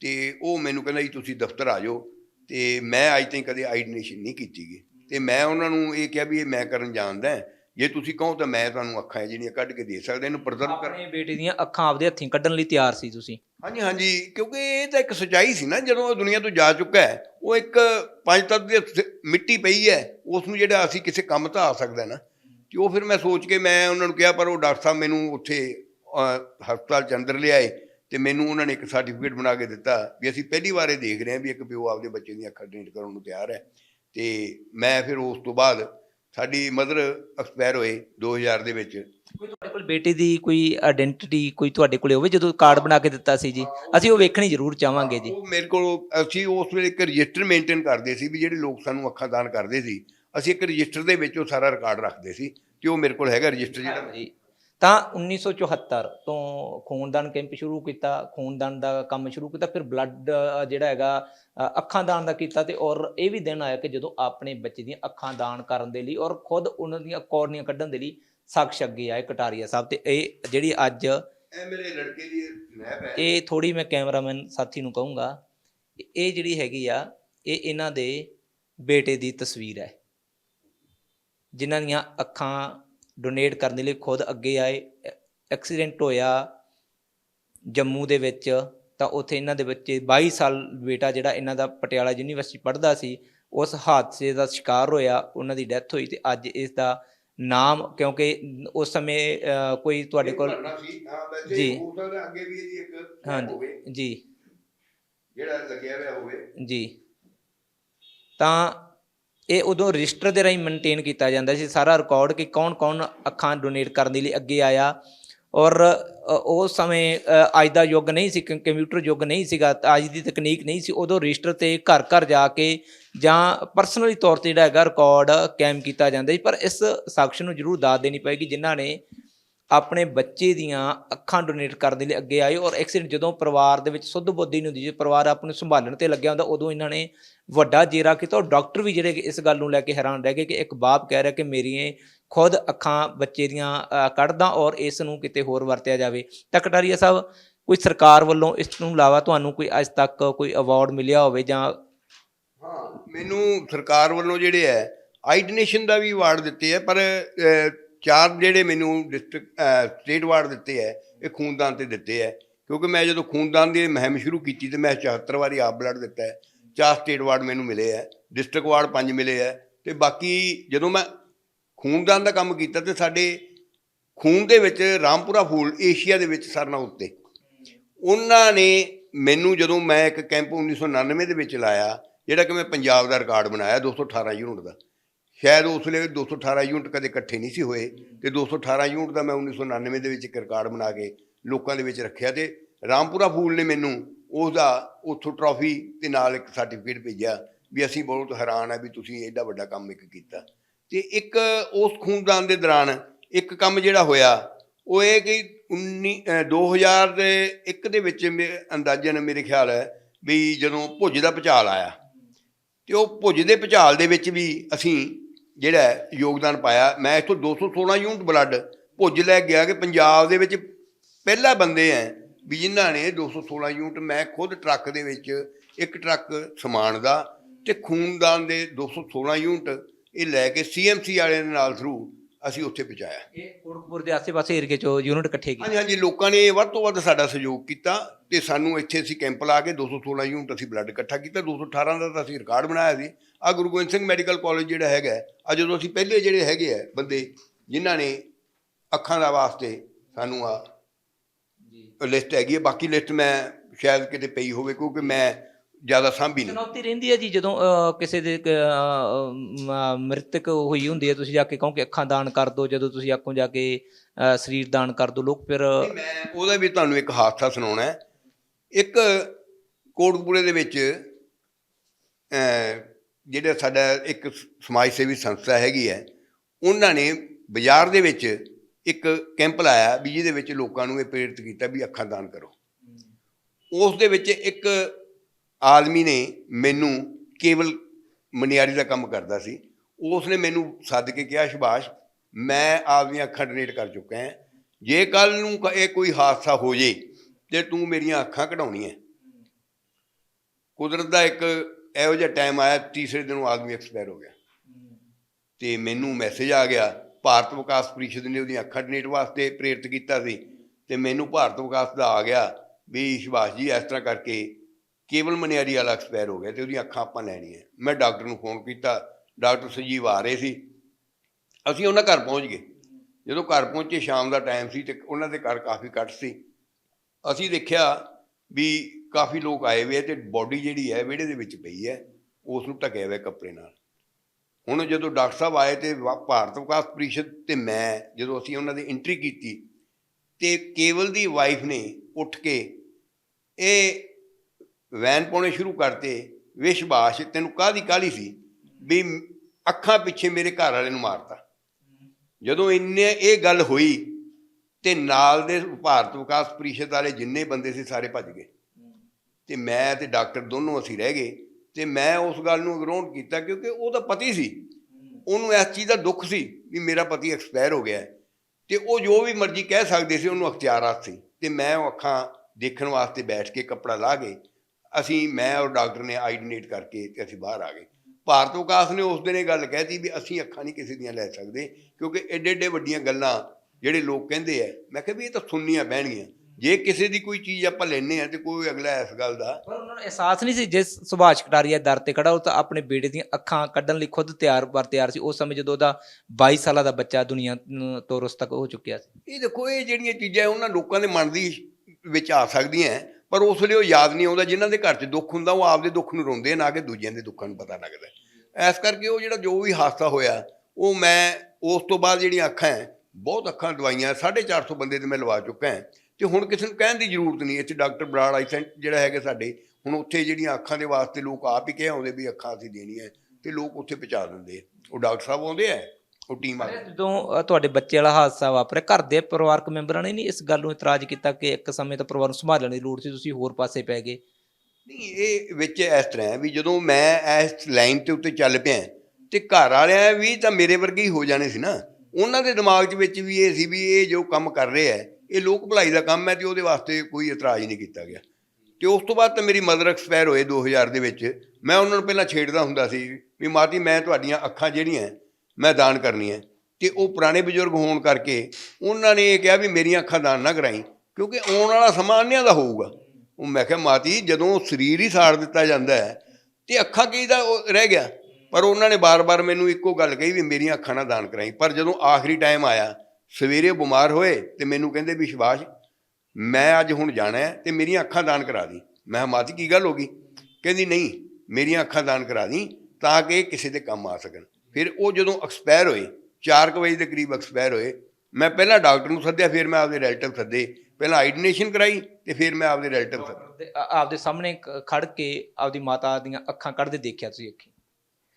S2: ਤੇ ਉਹ ਮੈਨੂੰ ਕਹਿੰਦਾ ਜੀ, ਤੁਸੀਂ ਦਫ਼ਤਰ ਆ ਜਾਓ। ਤੇ ਮੈਂ ਅੱਜ ਤਾਈਂ ਕਦੇ ਆਈ ਡੋਨੇਸ਼ਨ ਨਹੀਂ ਕੀਤੀ ਗਈ ਤੇ ਮੈਂ ਉਹਨਾਂ ਨੂੰ ਇਹ ਕਿਹਾ ਵੀ ਇਹ ਮੈਂ ਕਰਨ ਜਾਣਦਾ। ਜੇ ਤੁਸੀਂ ਕਹੋ ਤਾਂ ਮੈਂ ਤੁਹਾਨੂੰ ਅੱਖਾਂ ਜਿਹੜੀਆਂ ਕੱਢ ਕੇ ਦੇ ਸਕਦਾ ਇਹਨੂੰ ਪ੍ਰਜ਼ਰਵ ਕਰ
S1: ਆਪਣੇ ਬੇਟੇ ਦੀਆਂ ਅੱਖਾਂ ਆਪਦੇ ਹੱਥੀਂ ਕੱਢਣ ਲਈ ਤਿਆਰ ਸੀ ਤੁਸੀਂ।
S2: ਹਾਂਜੀ ਹਾਂਜੀ ਕਿਉਂਕਿ ਇਹ ਤਾਂ ਇੱਕ ਸਚਾਈ ਸੀ ਨਾ ਜਦੋਂ ਉਹ ਦੁਨੀਆ ਤੋਂ ਜਾ ਚੁੱਕਾ ਹੈ ਉਹ ਇੱਕ ਪੰਜ ਤੱਤ ਦੀ ਮਿੱਟੀ ਪਈ ਹੈ ਉਸ ਨੂੰ ਜਿਹੜਾ ਅਸੀਂ ਕਿਸੇ ਕੰਮ ਤਾਂ ਆ ਸਕਦਾ ਨਾ ਤੇ ਉਹ ਫਿਰ ਮੈਂ ਸੋਚ ਕੇ ਮੈਂ ਉਹਨਾਂ ਨੂੰ ਕਿਹਾ ਪਰ ਉਹ ਡਾਕਟਰ ਸਾਹਿਬ ਮੈਨੂੰ ਉੱਥੇ ਹਸਪਤਾਲ ਚ ਅੰਦਰ ਲਿਆਏ ਤੇ ਮੈਨੂੰ ਉਹਨਾਂ ਨੇ ਇੱਕ ਸਰਟੀਫਿਕੇਟ ਬਣਾ ਕੇ ਦਿੱਤਾ ਵੀ ਅਸੀਂ ਪਹਿਲੀ ਵਾਰ ਇਹ ਦੇਖ ਰਹੇ ਹਾਂ ਵੀ ਇੱਕ ਪਿਓ ਆਪਦੇ ਬੱਚੇ ਦੀਆਂ ਅੱਖਾਂ ਡੋਨੇਟ ਕਰਨ ਨੂੰ ਤਿਆਰ ਹੈ। ਤੇ ਮੈਂ ਫਿਰ ਉਸ ਤੋਂ ਬਾਅਦ ਸਾਡੀ ਮਦਰ ਐਕਸਪਾਇਰ ਹੋਏ 2000 ਦੇ ਵਿੱਚ।
S1: ਕੋਈ ਤੁਹਾਡੇ ਕੋਲ ਬੇਟੇ ਦੀ ਕੋਈ ਆਇਡੈਂਟੀਟੀ ਕੋਈ ਤੁਹਾਡੇ ਕੋਲੇ ਹੋਵੇ? ਜਦੋਂ ਕਾਰਡ ਬਣਾ ਕੇ ਦਿੱਤਾ ਸੀ ਜੀ ਅਸੀਂ ਉਹ ਵੇਖਣੀ ਜ਼ਰੂਰ ਚਾਹਾਂਗੇ ਜੀ।
S2: ਉਹ ਮੇਰੇ ਕੋਲ ਅਸੀਂ ਉਸ ਵੇਲੇ ਇੱਕ ਰਜਿਸਟਰ ਮੇਨਟੇਨ ਕਰਦੇ ਸੀ ਵੀ ਜਿਹੜੇ ਲੋਕ ਸਾਨੂੰ ਅੱਖਾਂ ਦਾਨ ਕਰਦੇ ਸੀ ਅਸੀਂ ਇੱਕ ਰਜਿਸਟਰ ਦੇ ਵਿੱਚ ਉਹ ਸਾਰਾ ਰਿਕਾਰਡ ਰੱਖਦੇ ਸੀ ਤੇ ਉਹ ਮੇਰੇ ਕੋਲ ਹੈਗਾ ਰਜਿਸਟਰ ਜਿਹੜਾ।
S1: ਜੀ ਤਾਂ 1974 ਤੋਂ ਖੂਨਦਾਨ ਕੈਂਪ ਸ਼ੁਰੂ ਕੀਤਾ ਖੂਨਦਾਨ ਦਾ ਕੰਮ ਸ਼ੁਰੂ ਕੀਤਾ ਫਿਰ ਬਲੱਡ ਜਿਹੜਾ ਹੈਗਾ ਅੱਖਾਂ ਦਾਨ ਦਾ ਕੀਤਾ ਤੇ ਔਰ ਇਹ ਵੀ ਦਿਨ ਆਇਆ ਕਿ ਜਦੋਂ ਆਪਣੇ ਬੱਚੇ ਦੀਆਂ ਅੱਖਾਂ ਦਾਨ ਕਰਨ ਦੇ ਲਈ ਔਰ ਖੁਦ ਉਹਨਾਂ ਦੀਆਂ ਕੋਰਨੀਆਂ ਕੱਢਣ ਦੇ ਲਈ ਸ਼ਖਸ ਅੱਗੇ ਆਏ ਕਟਾਰੀਆ ਸਾਹਿਬ ਤੇ ਇਹ ਜਿਹੜੀ ਅੱਜ
S2: ਇਹ ਮੇਰੇ ਲੜਕੇ ਦੀ ਸਨੈਪ ਹੈ।
S1: ਇਹ ਥੋੜੀ ਮੈਂ ਕੈਮਰਾਮੈਨ ਸਾਥੀ ਨੂੰ ਕਹੂੰਗਾ ਇਹ ਜਿਹੜੀ ਹੈਗੀ ਆ ਇਹ ਇਹਨਾਂ ਦੇ ਬੇਟੇ ਦੀ ਤਸਵੀਰ ਹੈ। ਜਿਨ੍ਹਾਂ ਦੀਆਂ ਅੱਖਾਂ ਡੋਨੇਟ ਕਰਨ ਦੇ ਲਈ ਖੁਦ ਅੱਗੇ ਆਏ ਐਕਸੀਡੈਂਟ ਹੋਇਆ ਜੰਮੂ ਦੇ ਵਿੱਚ ਤਾਂ ਉੱਥੇ ਇਹਨਾਂ ਦੇ ਬੱਚੇ 22 ਸਾਲ ਬੇਟਾ ਜਿਹੜਾ ਇਹਨਾਂ ਦਾ ਪਟਿਆਲਾ ਯੂਨੀਵਰਸਿਟੀ ਪੜ੍ਹਦਾ ਸੀ ਉਸ ਹਾਦਸੇ ਦਾ ਸ਼ਿਕਾਰ ਹੋਇਆ ਉਹਨਾਂ ਦੀ ਡੈਥ ਹੋਈ ਤੇ ਅੱਜ ਇਸ ਦਾ ਨਾਮ ਕਿਉਂਕਿ ਉਸ ਸਮੇਂ ਕੋਈ ਤੁਹਾਡੇ ਕੋਲ ਜੀ।
S2: ਅੱਗੇ ਵੀ ਇੱਕ
S1: ਹਾਂਜੀ ਜੀ।
S2: ਜਿਹੜਾ ਲੱਗਿਆ ਹੋਇਆ ਹੋਵੇ।
S1: ਜੀ। ਤਾਂ ਇਹ ਉਦੋਂ ਰਜਿਸਟਰ ਦੇ ਰਾਹੀਂ ਮੇਨਟੇਨ ਕੀਤਾ ਜਾਂਦਾ ਸੀ ਸਾਰਾ ਰਿਕਾਰਡ ਕਿ ਕੌਣ ਕੌਣ ਅੱਖਾਂ ਡੋਨੇਟ ਕਰਨ ਦੇ ਲਈ ਅੱਗੇ ਆਇਆ ਔਰ ਅ, ਉਸ ਸਮੇਂ ਅੱਜ ਦਾ ਯੁੱਗ ਨਹੀਂ ਸੀ ਕੰਪਿਊਟਰ ਯੁੱਗ ਨਹੀਂ ਸੀਗਾ ਅੱਜ ਦੀ ਤਕਨੀਕ ਨਹੀਂ ਸੀ ਉਦੋਂ ਰਜਿਸਟਰ ਤੇ ਘਰ ਘਰ ਜਾ ਕੇ ਜਾਂ ਪਰਸਨਲੀ ਤੌਰ ਤੇ ਜਿਹੜਾ ਹੈਗਾ ਰਿਕਾਰਡ ਕਾਇਮ ਕੀਤਾ ਜਾਂਦਾ ਸੀ ਪਰ ਇਸ ਸ਼ਖਸ ਨੂੰ ਜ਼ਰੂਰ ਦਾਦ ਦੇਣੀ ਪਏਗੀ ਜਿਨ੍ਹਾਂ ਨੇ ਆਪਣੇ ਬੱਚੇ ਦੀਆਂ ਅੱਖਾਂ ਡੋਨੇਟ ਕਰਨ ਦੇ ਲਈ ਅੱਗੇ ਆਏ ਔਰ ਐਕਸੀਡੈਂਟ ਜਦੋਂ ਪਰਿਵਾਰ ਦੇ ਵਿੱਚ ਸੁੱਧ ਬੁੱਧੀ ਨਹੀਂ ਹੁੰਦੀ, ਜੇ ਪਰਿਵਾਰ ਆਪ ਨੂੰ ਸੰਭਾਲਣ ਤੇ ਲੱਗਿਆ ਹੁੰਦਾ, ਉਦੋਂ ਇਹਨਾਂ ਨੇ ਵੱਡਾ ਜੇਰਾ ਕੀਤਾ ਔਰ ਡਾਕਟਰ ਵੀ ਜਿਹੜੇ ਕਿ ਇਸ ਗੱਲ ਨੂੰ ਲੈ ਕੇ ਹੈਰਾਨ ਰਹਿ ਗਏ ਕਿ ਇੱਕ ਬਾਪ ਕਹਿ ਰਿਹਾ ਕਿ ਮੇਰੀਆਂ ਖੁਦ ਅੱਖਾਂ ਬੱਚੇ ਦੀਆਂ ਕੱਢਦਾ ਔਰ ਇਸ ਨੂੰ ਕਿਤੇ ਹੋਰ ਵਰਤਿਆ ਜਾਵੇ। ਤਾਂ ਕਟਾਰੀਆ ਸਾਹਿਬ, ਕੋਈ ਸਰਕਾਰ ਵੱਲੋਂ ਇਸ ਤੋਂ ਇਲਾਵਾ ਤੁਹਾਨੂੰ ਕੋਈ ਅੱਜ ਤੱਕ ਕੋਈ ਅਵਾਰਡ ਮਿਲਿਆ ਹੋਵੇ ਜਾਂ
S2: ਹਾਂ, ਮੈਨੂੰ ਸਰਕਾਰ ਵੱਲੋਂ ਜਿਹੜੇ ਹੈ ਆਈ ਡੋਨੇਸ਼ਨ ਦਾ ਵੀ ਅਵਾਰਡ ਦਿੱਤੇ ਹੈ, ਪਰ ਚਾਰ ਜਿਹੜੇ ਮੈਨੂੰ ਡਿਸਟ੍ਰਿਕਟ ਸਟੇਟ ਵਾਰਡ ਦਿੱਤੇ ਹੈ ਇਹ ਖੂਨਦਾਨ ਤੇ ਦਿੱਤੇ ਹੈ ਕਿਉਂਕਿ ਮੈਂ ਜਦੋਂ ਖੂਨਦਾਨ ਦੀ ਮੁਹਿੰਮ ਸ਼ੁਰੂ ਕੀਤੀ ਤੇ ਮੈਂ 74 ਵਾਰੀ ਆਪ ਬਲੱਡ ਦਿੱਤਾ ਹੈ ਚਾਰ ਸਟੇਟ ਵਾਰਡ ਮੈਨੂੰ ਮਿਲੇ ਹੈ ਡਿਸਟ੍ਰਿਕਟ ਵਾਰਡ ਪੰਜ ਮਿਲੇ ਹੈ ਤੇ ਬਾਕੀ ਜਦੋਂ ਮੈਂ ਖੂਨਦਾਨ ਦਾ ਕੰਮ ਕੀਤਾ ਤੇ ਸਾਡੇ ਖੂਨ ਦੇ ਵਿੱਚ ਰਾਮਪੁਰਾ ਫੂਲ ਏਸ਼ੀਆ ਦੇ ਵਿੱਚ ਸਰਨਾ ਉੱਤੇ। ਉਹਨਾਂ ਨੇ ਮੈਨੂੰ ਜਦੋਂ ਮੈਂ ਇੱਕ ਕੈਂਪ 1999 ਦੇ ਵਿੱਚ ਲਾਇਆ, ਜਿਹੜਾ ਕਿ ਮੈਂ ਪੰਜਾਬ ਦਾ ਰਿਕਾਰਡ ਬਣਾਇਆ 218 ਯੂਨਿਟ ਦਾ। ਸ਼ਾਇਦ ਉਸ ਵੇਲੇ 218 ਯੂਨਿਟ ਕਦੇ ਇਕੱਠੇ ਨਹੀਂ ਸੀ ਹੋਏ ਤੇ 218 ਯੂਨਿਟ ਦਾ ਮੈਂ 1999 ਦੇ ਵਿੱਚ ਇੱਕ ਰਿਕਾਰਡ ਬਣਾ ਕੇ ਲੋਕਾਂ ਦੇ ਵਿੱਚ ਰੱਖਿਆ ਤੇ ਰਾਮਪੁਰਾ ਫੂਲ ਨੇ ਮੈਨੂੰ ਉਸ ਦਾ ਉੱਥੋਂ ਟਰਾਫੀ ਤੇ ਨਾਲ ਇੱਕ ਸਰਟੀਫਿਕੇਟ ਭੇਜਿਆ ਵੀ ਅਸੀਂ ਬਹੁਤ ਹੈਰਾਨ ਆ ਵੀ ਤੁਸੀਂ ਐਡਾ ਵੱਡਾ ਕੰਮ ਇੱਕ ਕੀਤਾ। ਤੇ ਇੱਕ ਉਸ ਖੂਨਦਾਨ ਦੇ ਦੌਰਾਨ ਇੱਕ ਕੰਮ ਜਿਹੜਾ ਹੋਇਆ, ਉਹ ਇਹ ਕਿ 19 ਅਹ 2001 ਦੇ ਵਿੱਚ ਮੇ- ਅੰਦਾਜ਼ਨ ਮੇਰੇ ਖਿਆਲ ਹੈ ਵੀ ਜਦੋਂ ਭੁੱਜ ਦਾ ਭੁਚਾਲ ਆਇਆ ਤੇ ਉਹ ਭੁੱਜ ਦੇ ਭੁਚਾਲ ਦੇ ਵਿੱਚ ਵੀ ਅਸੀਂ ਜਿਹੜਾ ਯੋਗਦਾਨ ਪਾਇਆ, ਮੈਂ ਇੱਥੋਂ 216 ਯੂਨਿਟ ਬਲੱਡ ਭੁੱਜ ਲੈ ਗਿਆ ਕਿ ਪੰਜਾਬ ਦੇ ਵਿੱਚ ਪਹਿਲਾ ਬੰਦੇ ਐ ਵੀ ਜਿਨ੍ਹਾਂ ਨੇ 216 ਯੂਨਿਟ ਮੈਂ ਖੁਦ ਟਰੱਕ ਦੇ ਵਿੱਚ ਇੱਕ ਟਰੱਕ ਸਮਾਨ ਦਾ ਤੇ ਖੂਨਦਾਨ ਦੇ 216 ਯੂਨਿਟ ਇਹ ਲੈ ਕੇ ਸੀਐਮਸੀ ਵਾਲਿਆਂ ਦੇ ਨਾਲ ਥਰੂ ਅਸੀਂ ਉੱਥੇ ਪਹੁੰਚਾਇਆ।
S1: ਇਹ ਕੋਟਕਪੂਰ ਦੇ ਆਸੇ-ਪਾਸੇ ਏਰੀਏ 'ਚੋਂ ਯੂਨਿਟ ਇਕੱਠੇ ਕੀਤੇ।
S2: ਹਾਂਜੀ ਹਾਂਜੀ ਲੋਕਾਂ ਨੇ ਵੱਧ ਤੋਂ ਵੱਧ ਸਾਡਾ ਸਹਿਯੋਗ ਕੀਤਾ ਤੇ ਸਾਨੂੰ ਇੱਥੇ ਅਸੀਂ ਕੈਂਪ ਲਾ ਕੇ 216 ਯੂਨਿਟ ਅਸੀਂ ਬਲੱਡ ਇਕੱਠਾ ਕੀਤਾ। 218 ਦਾ ਤਾਂ ਅਸੀਂ ਰਿਕਾਰਡ ਬਣਾਇਆ ਸੀ। ਆ ਗੁਰੂ ਗੋਬਿੰਦ ਸਿੰਘ ਮੈਡੀਕਲ ਕਾਲਜ ਜਿਹੜਾ ਹੈਗਾ ਆ ਜਦੋਂ ਅਸੀਂ ਪਹਿਲੇ ਜਿਹੜੇ ਹੈਗੇ ਆ ਬੰਦੇ ਜਿਨ੍ਹਾਂ ਨੇ ਅੱਖਾਂ ਦਾ ਵਾਸਤੇ ਸਾਨੂੰ ਆ
S1: ਜੀ।
S2: ਲਿਸਟ ਹੈਗੀ ਹੈ। ਬਾਕੀ ਲਿਸਟ ਮੈਂ ਸ਼ਾਇਦ ਕਿਤੇ ਪਈ ਹੋਵੇ ਕਿਉਂਕਿ ਮੈਂ ਜ਼ਿਆਦਾ ਸਾਂਭੀ ਨਹੀਂ।
S1: ਚੁਣੌਤੀ ਰਹਿੰਦੀ ਹੈ ਜੀ ਜਦੋਂ ਅਹ, ਕਿਸੇ ਦੇ ਅਹ, ਮ- ਮ੍ਰਿਤਕ ਹੋਈ ਹੁੰਦੀ ਹੈ ਤੁਸੀਂ ਜਾ ਕੇ ਕਹੋ ਕਿ ਅੱਖਾਂ ਦਾਨ ਕਰ ਦਿਓ ਜਦੋਂ ਤੁਸੀਂ ਅੱਖੋਂ ਜਾ ਕੇ ਅਹ, ਸਰੀਰ ਦਾਨ ਕਰ ਦਿਓ ਲੋਕ ਫਿਰ
S2: ਨਹੀਂ, ਮੈਂ ਉਹਦਾ ਵੀ ਤੁਹਾਨੂੰ ਇੱਕ ਹਾਦਸਾ ਸੁਣਾਉਣਾ ਹੈ। ਇੱਕ ਕੋਟਕਪੂਰੇ ਦੇ ਵਿੱਚ ਅਹ, ਜਿਹੜਾ ਸਾਡਾ ਇੱਕ ਸ- ਸਮਾਜ ਸੇਵੀ ਸੰਸਥਾ ਹੈਗੀ ਹੈ ਉਹਨਾਂ ਨੇ ਬਾਜ਼ਾਰ ਦੇ ਵਿੱਚ ਇੱਕ ਕੈਂਪ ਲਾਇਆ ਵੀ ਜਿਹਦੇ ਵਿੱਚ ਲੋਕਾਂ ਨੂੰ ਇਹ ਪ੍ਰੇਰਿਤ ਕੀਤਾ ਵੀ ਅੱਖਾਂ ਦਾਨ ਕਰੋ। ਉਸ ਦੇ ਵਿੱਚ ਇੱਕ ਆਦਮੀ ਨੇ ਮੈਨੂੰ ਕੇਵਲ ਮਨਿਆਰੀ ਦਾ ਕੰਮ ਕਰਦਾ ਸੀ। ਉਸ ਨੇ ਮੈਨੂੰ ਸੱਦ ਕੇ ਕਿਹਾ ਸ਼ਬਾਸ਼ ਮੈਂ ਆਪਦੀਆਂ ਅੱਖਾਂ ਡੋਨੇਟ ਕਰ ਚੁੱਕਾ ਹਾਂ। ਜੇ ਕੱਲ ਨੂੰ ਕ- ਇਹ ਕੋਈ ਹਾਦਸਾ ਹੋ ਜੇ ਤੇ ਤੂੰ ਮੇਰੀਆਂ ਅੱਖਾਂ ਕਢਾਉਣੀਆਂ। ਕੁਦਰਤ ਦਾ ਇੱਕ ਇਹੋ ਜਿਹਾ ਟਾਈਮ ਆਇਆ, ਤੀਸਰੇ ਦਿਨ ਉਹ ਆਦਮੀ ਐਕਸਪਾਇਰ ਹੋ ਗਿਆ। ਤੇ ਮੈਨੂੰ ਮੈਸੇਜ ਆ ਗਿਆ, ਭਾਰਤ ਵਿਕਾਸ ਪ੍ਰੀਸ਼ਦ ਨੇ ਉਹਦੀਆਂ ਅੱਖਾਂ ਡੋਨੇਟ ਵਾਸਤੇ ਪ੍ਰੇਰਿਤ ਕੀਤਾ ਸੀ ਤੇ ਮੈਨੂੰ ਭਾਰਤ ਵਿਕਾਸ ਦਾ ਆ ਗਿਆ ਵੀ ਸੁਭਾਸ਼ ਜੀ, ਇਸ ਤਰ੍ਹਾਂ ਕਰਕੇ ਕੇਵਲ ਮਨਿਆਰੀ ਵਾਲਾ ਐਕਸਪਾਇਰ ਹੋ ਗਿਆ ਤੇ ਉਹਦੀਆਂ ਅੱਖਾਂ ਆਪਾਂ ਲੈਣੀਆਂ। ਮੈਂ ਡਾਕਟਰ ਨੂੰ ਫੋਨ ਕੀਤਾ, ਡਾਕਟਰ ਸੰਜੀਵ ਆ ਰਹੇ ਸੀ। ਅਸੀਂ ਉਹਨਾਂ ਘਰ ਪਹੁੰਚ ਗਏ। ਜਦੋਂ ਘਰ ਪਹੁੰਚੇ, ਸ਼ਾਮ ਦਾ ਟਾਈਮ ਸੀ ਤੇ ਉਹਨਾਂ ਦੇ ਘਰ ਕਾਫੀ ਕੱਟ ਸੀ। ਅਸੀਂ ਦੇਖਿਆ ਵੀ ਕਾਫੀ ਲੋਕ ਆਏ ਹੋਏ ਆ ਤੇ ਬੋਡੀ ਜਿਹੜੀ ਹੈ ਵਿਹੜੇ ਦੇ ਵਿੱਚ ਪਈ ਹੈ, ਉਸ ਨੂੰ ਢਕਿਆ ਹੋਇਆ ਕੱਪੜੇ ਨਾਲ। ਹੁਣ ਜਦੋਂ ਡਾਕਟਰ ਸਾਹਿਬ ਆਏ ਤੇ ਵਾ- ਭਾਰਤ ਵਿਕਾਸ ਪ੍ਰੀਸ਼ਦ ਤੇ ਮੈਂ, ਜਦੋਂ ਅਸੀਂ ਉਹਨਾਂ ਦੀ ਐਂਟਰੀ ਕੀਤੀ, ਤੇ ਕੇਵਲ ਦੀ ਵਾਈਫ ਨੇ ਉੱਠ ਕੇ ਇਹ ਵੈਨ ਪਾਉਣੇ ਸ਼ੁਰੂ ਕਰਤੇ ਵਿਸ਼ਵਾਸ ਤੈਨੂੰ ਕਾਹਦੀ ਕਾਹਲੀ ਸੀ? ਵੀ ਅੱਖਾਂ ਪਿੱਛੇ ਮੇਰੇ ਘਰ ਵਾਲੇ ਨੂੰ ਮਾਰਤਾ। ਜਦੋਂ ਇੰਨੇ ਇਹ ਗੱਲ ਹੋਈ, ਤੇ ਨਾਲ ਦੇ ਭਾਰਤ ਵਿਕਾਸ ਪ੍ਰੀਸ਼ਦ ਵਾਲੇ ਜਿੰਨੇ ਬੰਦੇ ਸੀ, ਸਾਰੇ ਭੱਜ ਗਏ। ਤੇ ਮੈਂ ਤੇ ਡਾਕਟਰ ਦੋਨੋਂ ਅਸੀਂ ਰਹਿ ਗਏ, ਤੇ ਮੈਂ ਉਸ ਗੱਲ ਨੂੰ ਇਗਨੋਰ ਕੀਤਾ ਕਿਉਂਕਿ ਉਹਦਾ ਪਤੀ ਸੀ। ਉਹਨੂੰ ਇਸ ਚੀਜ਼ ਦਾ ਦੁੱਖ ਸੀ ਵੀ ਮੇਰਾ ਪਤੀ ਐਕਸਪਾਇਰ ਹੋ ਗਿਆ। ਹੈ ਤੇ ਉਹ ਜੋ ਵੀ ਮਰਜ਼ੀ ਕਹਿ ਸਕਦੇ ਸੀ, ਉਹਨੂੰ ਅਖਤਿਆਰਾਤ ਸੀ ਤੇ ਮੈਂ ਉਹ ਅੱਖਾਂ ਦੇਖਣ ਵਾਸਤੇ ਬੈਠ ਕੇ ਕੱਪੜਾ ਲਾ ਕੇ ਅਸੀਂ ਮੈਂ ਔਰ ਡਾਕਟਰ ਨੇ ਆਈਡੈਂਟੀਟ ਕਰਕੇ ਤੇ ਅਸੀਂ ਬਾਹਰ ਆ ਗਏ। ਭਾਰਤ ਵਿਕਾਸ ਨੇ ਉਸ ਦਿਨ ਇਹ ਗੱਲ ਕਹਿਤੀ ਵੀ ਅਸੀਂ ਅੱਖਾਂ ਨਹੀਂ ਕਿਸੇ ਦੀਆਂ ਲੈ ਸਕਦੇ ਕਿਉਂਕਿ ਐਡੇ ਐਡੇ ਵੱਡੀਆਂ ਗੱਲਾਂ ਜਿਹੜੇ ਲੋਕ ਕਹਿੰਦੇ ਆ। ਮੈਂ ਕਿਹਾ ਵੀ ਇਹ ਤਾਂ ਸੁਣਨੀਆਂ ਪੈਣਗੀਆਂ ਜੇ ਕਿਸੇ ਦੀ ਕੋਈ ਚੀਜ਼ ਆਪਾਂ ਲੈਨੇ ਆ ਤੇ ਕੋਈ ਅਗਲਾ ਇਸ ਗੱਲ ਦਾ
S1: ਪਰ ਉਹਨਾਂ ਨੂੰ ਅਹਿਸਾਸ ਨਹੀਂ ਸੀ ਜਿਸ ਸੁਭਾਸ਼ ਕਟਾਰੀਆ ਦਰ ਤੇ ਖੜਾ ਉਹ ਤਾਂ ਆਪਣੇ ਬੇਟੇ ਦੀਆਂ ਅੱਖਾਂ ਕੱਢਣ ਲਈ ਖੁਦ ਤਿਆਰ ਬਰ ਤਿਆਰ ਸੀ। ਉਸ ਸਮੇਂ ਜਦੋਂ ਉਹਦਾ 22 ਸਾਲਾਂ ਦਾ ਬੱਚਾ ਦੁਨੀਆ ਤੋਂ ਰੁਸਤਕ ਹੋ ਚੁੱਕਿਆ ਸੀ।
S2: ਇਹ ਦੇਖੋ ਇਹ ਜਿਹੜੀਆਂ ਚੀਜ਼ਾਂ ਉਹਨਾਂ ਲੋਕਾਂ ਦੇ ਮਨ ਦੀ ਵਿੱਚ ਆ ਸਕਦੀਆਂ ਪਰ ਉਸ ਵੇਲੇ ਉਹ ਯਾਦ ਨਹੀਂ ਆਉਂਦਾ, ਜਿਨ੍ਹਾਂ ਦੇ ਘਰ 'ਚ ਦੁੱਖ ਹੁੰਦਾ, ਉਹ ਆਪਦੇ ਦੁੱਖ ਨੂੰ ਰੋਂਦੇ ਨਾ ਕਿ ਦੂਜਿਆਂ ਦੇ ਦੁੱਖਾਂ ਨੂੰ ਪਤਾ ਲੱਗਦਾ। ਇਸ ਕਰਕੇ ਉਹ ਜਿਹੜਾ ਜੋ ਵੀ ਹਾਦਸਾ ਹੋਇਆ, ਉਹ ਮੈਂ ਉਸ ਤੋਂ ਬਾਅਦ ਜਿਹੜੀਆਂ ਅੱਖਾਂ ਹੈ, ਬਹੁਤ ਅੱਖਾਂ ਦਵਾਈਆਂ 450 ਬੰਦੇ ਤੇ ਮੈਂ ਲਵਾ ਚੁੱਕਾ ਹਾਂ। ਤੇ ਹੁਣ ਕਿਸੇ ਨੂੰ ਕਹਿਣ ਦੀ ਜ਼ਰੂਰਤ ਨਹੀਂ ਇੱਥੇ ਡਾਕਟਰ ਬਰਾੜ ਆਈ ਸੈਂਟ ਜਿਹੜਾ ਹੈਗਾ ਸਾਡੇ, ਹੁਣ ਉੱਥੇ ਜਿਹੜੀਆਂ ਅੱਖਾਂ ਦੇ ਵਾਸਤੇ ਲੋਕ ਆਪ ਹੀ ਕਹਿ ਆਉਂਦੇ ਵੀ ਅੱਖਾਂ ਅਸੀਂ ਦੇਣੀਆਂ ਤੇ ਲੋਕ ਉੱਥੇ ਪਹੁੰਚਾ ਦਿੰਦੇ ਉਹ ਡਾਕਟਰ ਸਾਹਿਬ ਆਉਂਦੇ ਆ ਉਹ ਟੀਮ ਆ
S1: ਜਦੋਂ ਅ, ਤੁਹਾਡੇ ਬੱਚੇ ਵਾਲਾ ਹਾਦਸਾ ਵਾਪਰਿਆ ਘਰ ਦੇ ਪਰਿਵਾਰਕ ਮੈਂਬਰਾਂ ਨੇ ਨਹੀਂ ਇਸ ਗੱਲ ਨੂੰ ਇਤਰਾਜ਼ ਕੀਤਾ ਕਿ ਇੱਕ ਸਮੇਂ ਤਾਂ ਪਰਿਵਾਰ ਨੂੰ ਸੰਭਾਲਣ ਦੀ ਲੋੜ ਸੀ ਤੁਸੀਂ ਹੋਰ ਪਾਸੇ ਪੈ ਗਏ?
S2: ਨਹੀਂ ਇਹ ਵਿੱਚ ਇਸ ਤਰ੍ਹਾਂ ਹੈ ਵੀ ਜਦੋਂ ਮੈਂ ਇਸ ਲਾਈਨ ਤੇ ਉੱਤੇ ਚੱਲ ਪਿਆ ਤੇ ਘਰ ਵਾਲਿਆਂ ਵੀ ਤਾਂ ਮੇਰੇ ਵਰਗੇ ਹੀ ਹੋ ਜਾਣੇ ਸੀ ਨਾ। ਉਹਨਾਂ ਦੇ ਦਿਮਾਗ 'ਚ ਵਿੱਚ ਵੀ ਇਹ ਸੀ ਵੀ ਇਹ ਜੋ ਕੰਮ ਕਰ ਰਹੇ ਹੈ ਇਹ ਲੋਕ ਭਲਾਈ ਦਾ ਕੰਮ ਹੈ ਤੇ ਉਹਦੇ ਵਾਸਤੇ ਕੋਈ ਇਤਰਾਜ਼ ਨਹੀਂ ਕੀਤਾ ਗਿਆ। ਤੇ ਉਸ ਤੋਂ ਬਾਅਦ ਤਾਂ ਮੇਰੀ ਮਦਰ ਐਕਸਪਾਇਰ ਹੋਏ 2000 ਦੇ ਵਿੱਚ ਮੈਂ ਉਹਨਾਂ ਨੂੰ ਪਹਿਲਾਂ ਛੇੜਦਾ ਹੁੰਦਾ ਸੀ ਵੀ ਮਾਤੀ ਮੈਂ ਤੁਹਾਡੀਆਂ ਅੱਖਾਂ ਜਿਹੜੀਆਂ ਮੈਂ ਦਾਨ ਕਰਨੀ ਹੈ। ਤੇ ਉਹ ਪੁਰਾਣੇ ਬਜ਼ੁਰਗ ਹੋਣ ਕਰਕੇ ਉਹਨਾਂ ਨੇ ਇਹ ਕਿਹਾ ਵੀ ਮੇਰੀਆਂ ਅੱਖਾਂ ਦਾਨ ਨਾ ਕਰਾਈ, ਕਿਉਂਕਿ ਆਉਣ ਵਾਲਾ ਸਮਾਂ ਅੰਨਿਆਂ ਦਾ ਹੋਊਗਾ। ਉਹ ਮੈਂ ਕਿਹਾ, ਮਾਤੀ, ਜਦੋਂ ਸਰੀਰ ਹੀ ਸਾੜ ਦਿੱਤਾ ਜਾਂਦਾ ਹੈ, ਤੇ ਅੱਖਾਂ ਕੀ ਦਾ ਰਹਿ ਗਿਆ? ਪਰ ਉਹਨਾਂ ਨੇ ਬਾਰ-ਬਾਰ ਮੈਨੂੰ ਇੱਕੋ ਗੱਲ ਕਹੀ ਵੀ ਮੇਰੀਆਂ ਅੱਖਾਂ ਨਾ ਦਾਨ ਕਰਾਈ। ਪਰ ਜਦੋਂ ਆਖਰੀ ਟਾਈਮ ਆਇਆ, ਸਵੇਰੇ ਬਿਮਾਰ ਹੋਏ ਤੇ ਮੈਨੂੰ ਕਹਿੰਦੇ, ਵਿਸ਼ਵਾਸ, ਮੈਂ ਅੱਜ ਹੁਣ ਜਾਣਾ ਹੈ ਤੇ ਮੇਰੀਆਂ ਅੱਖਾਂ ਦਾਨ ਕਰਾ ਦੀ। ਮੈਂ ਕਿਹਾ, ਮਾਤੀ, ਕੀ ਗੱਲ ਹੋ ਗਈ? ਕਹਿੰਦੀ, ਨਹੀਂ, ਮੇਰੀਆਂ ਅੱਖਾਂ ਦਾਨ ਕਰਾ ਦੀ ਤਾਂ ਕਿ ਕਿਸੇ ਦੇ ਕੰਮ ਆ ਸਕਣ। ਫਿਰ ਉਹ ਜਦੋਂ ਐਕਸਪਾਇਰ ਹੋਏ 4 ਵਜੇ ਦੇ ਕਰੀਬ ਐਕਸਪਾਇਰ ਹੋਏ ਮੈਂ ਪਹਿਲਾਂ ਡਾਕਟਰ ਨੂੰ ਸੱਦਿਆ ਫਿਰ ਮੈਂ ਆਪਦੇ ਰਿਲੇਟਿਵ ਸੱਦੇ। ਪਹਿਲਾਂ ਆਈਡੈਂਟੀਫਿਕੇਸ਼ਨ ਕਰਾਈ ਤੇ ਫਿਰ ਮੈਂ ਆਪਦੇ ਰਿਲੇਟਿਵ ਸੱਦੇ।
S1: ਆਪਦੇ ਸਾਹਮਣੇ ਖੜ ਕੇ ਆਪਦੀ ਮਾਤਾ ਦੀਆਂ ਅੱਖਾਂ ਕੱਢਦੇ ਦੇਖਿਆ ਤੁਸੀਂ ਅੱਖੀ?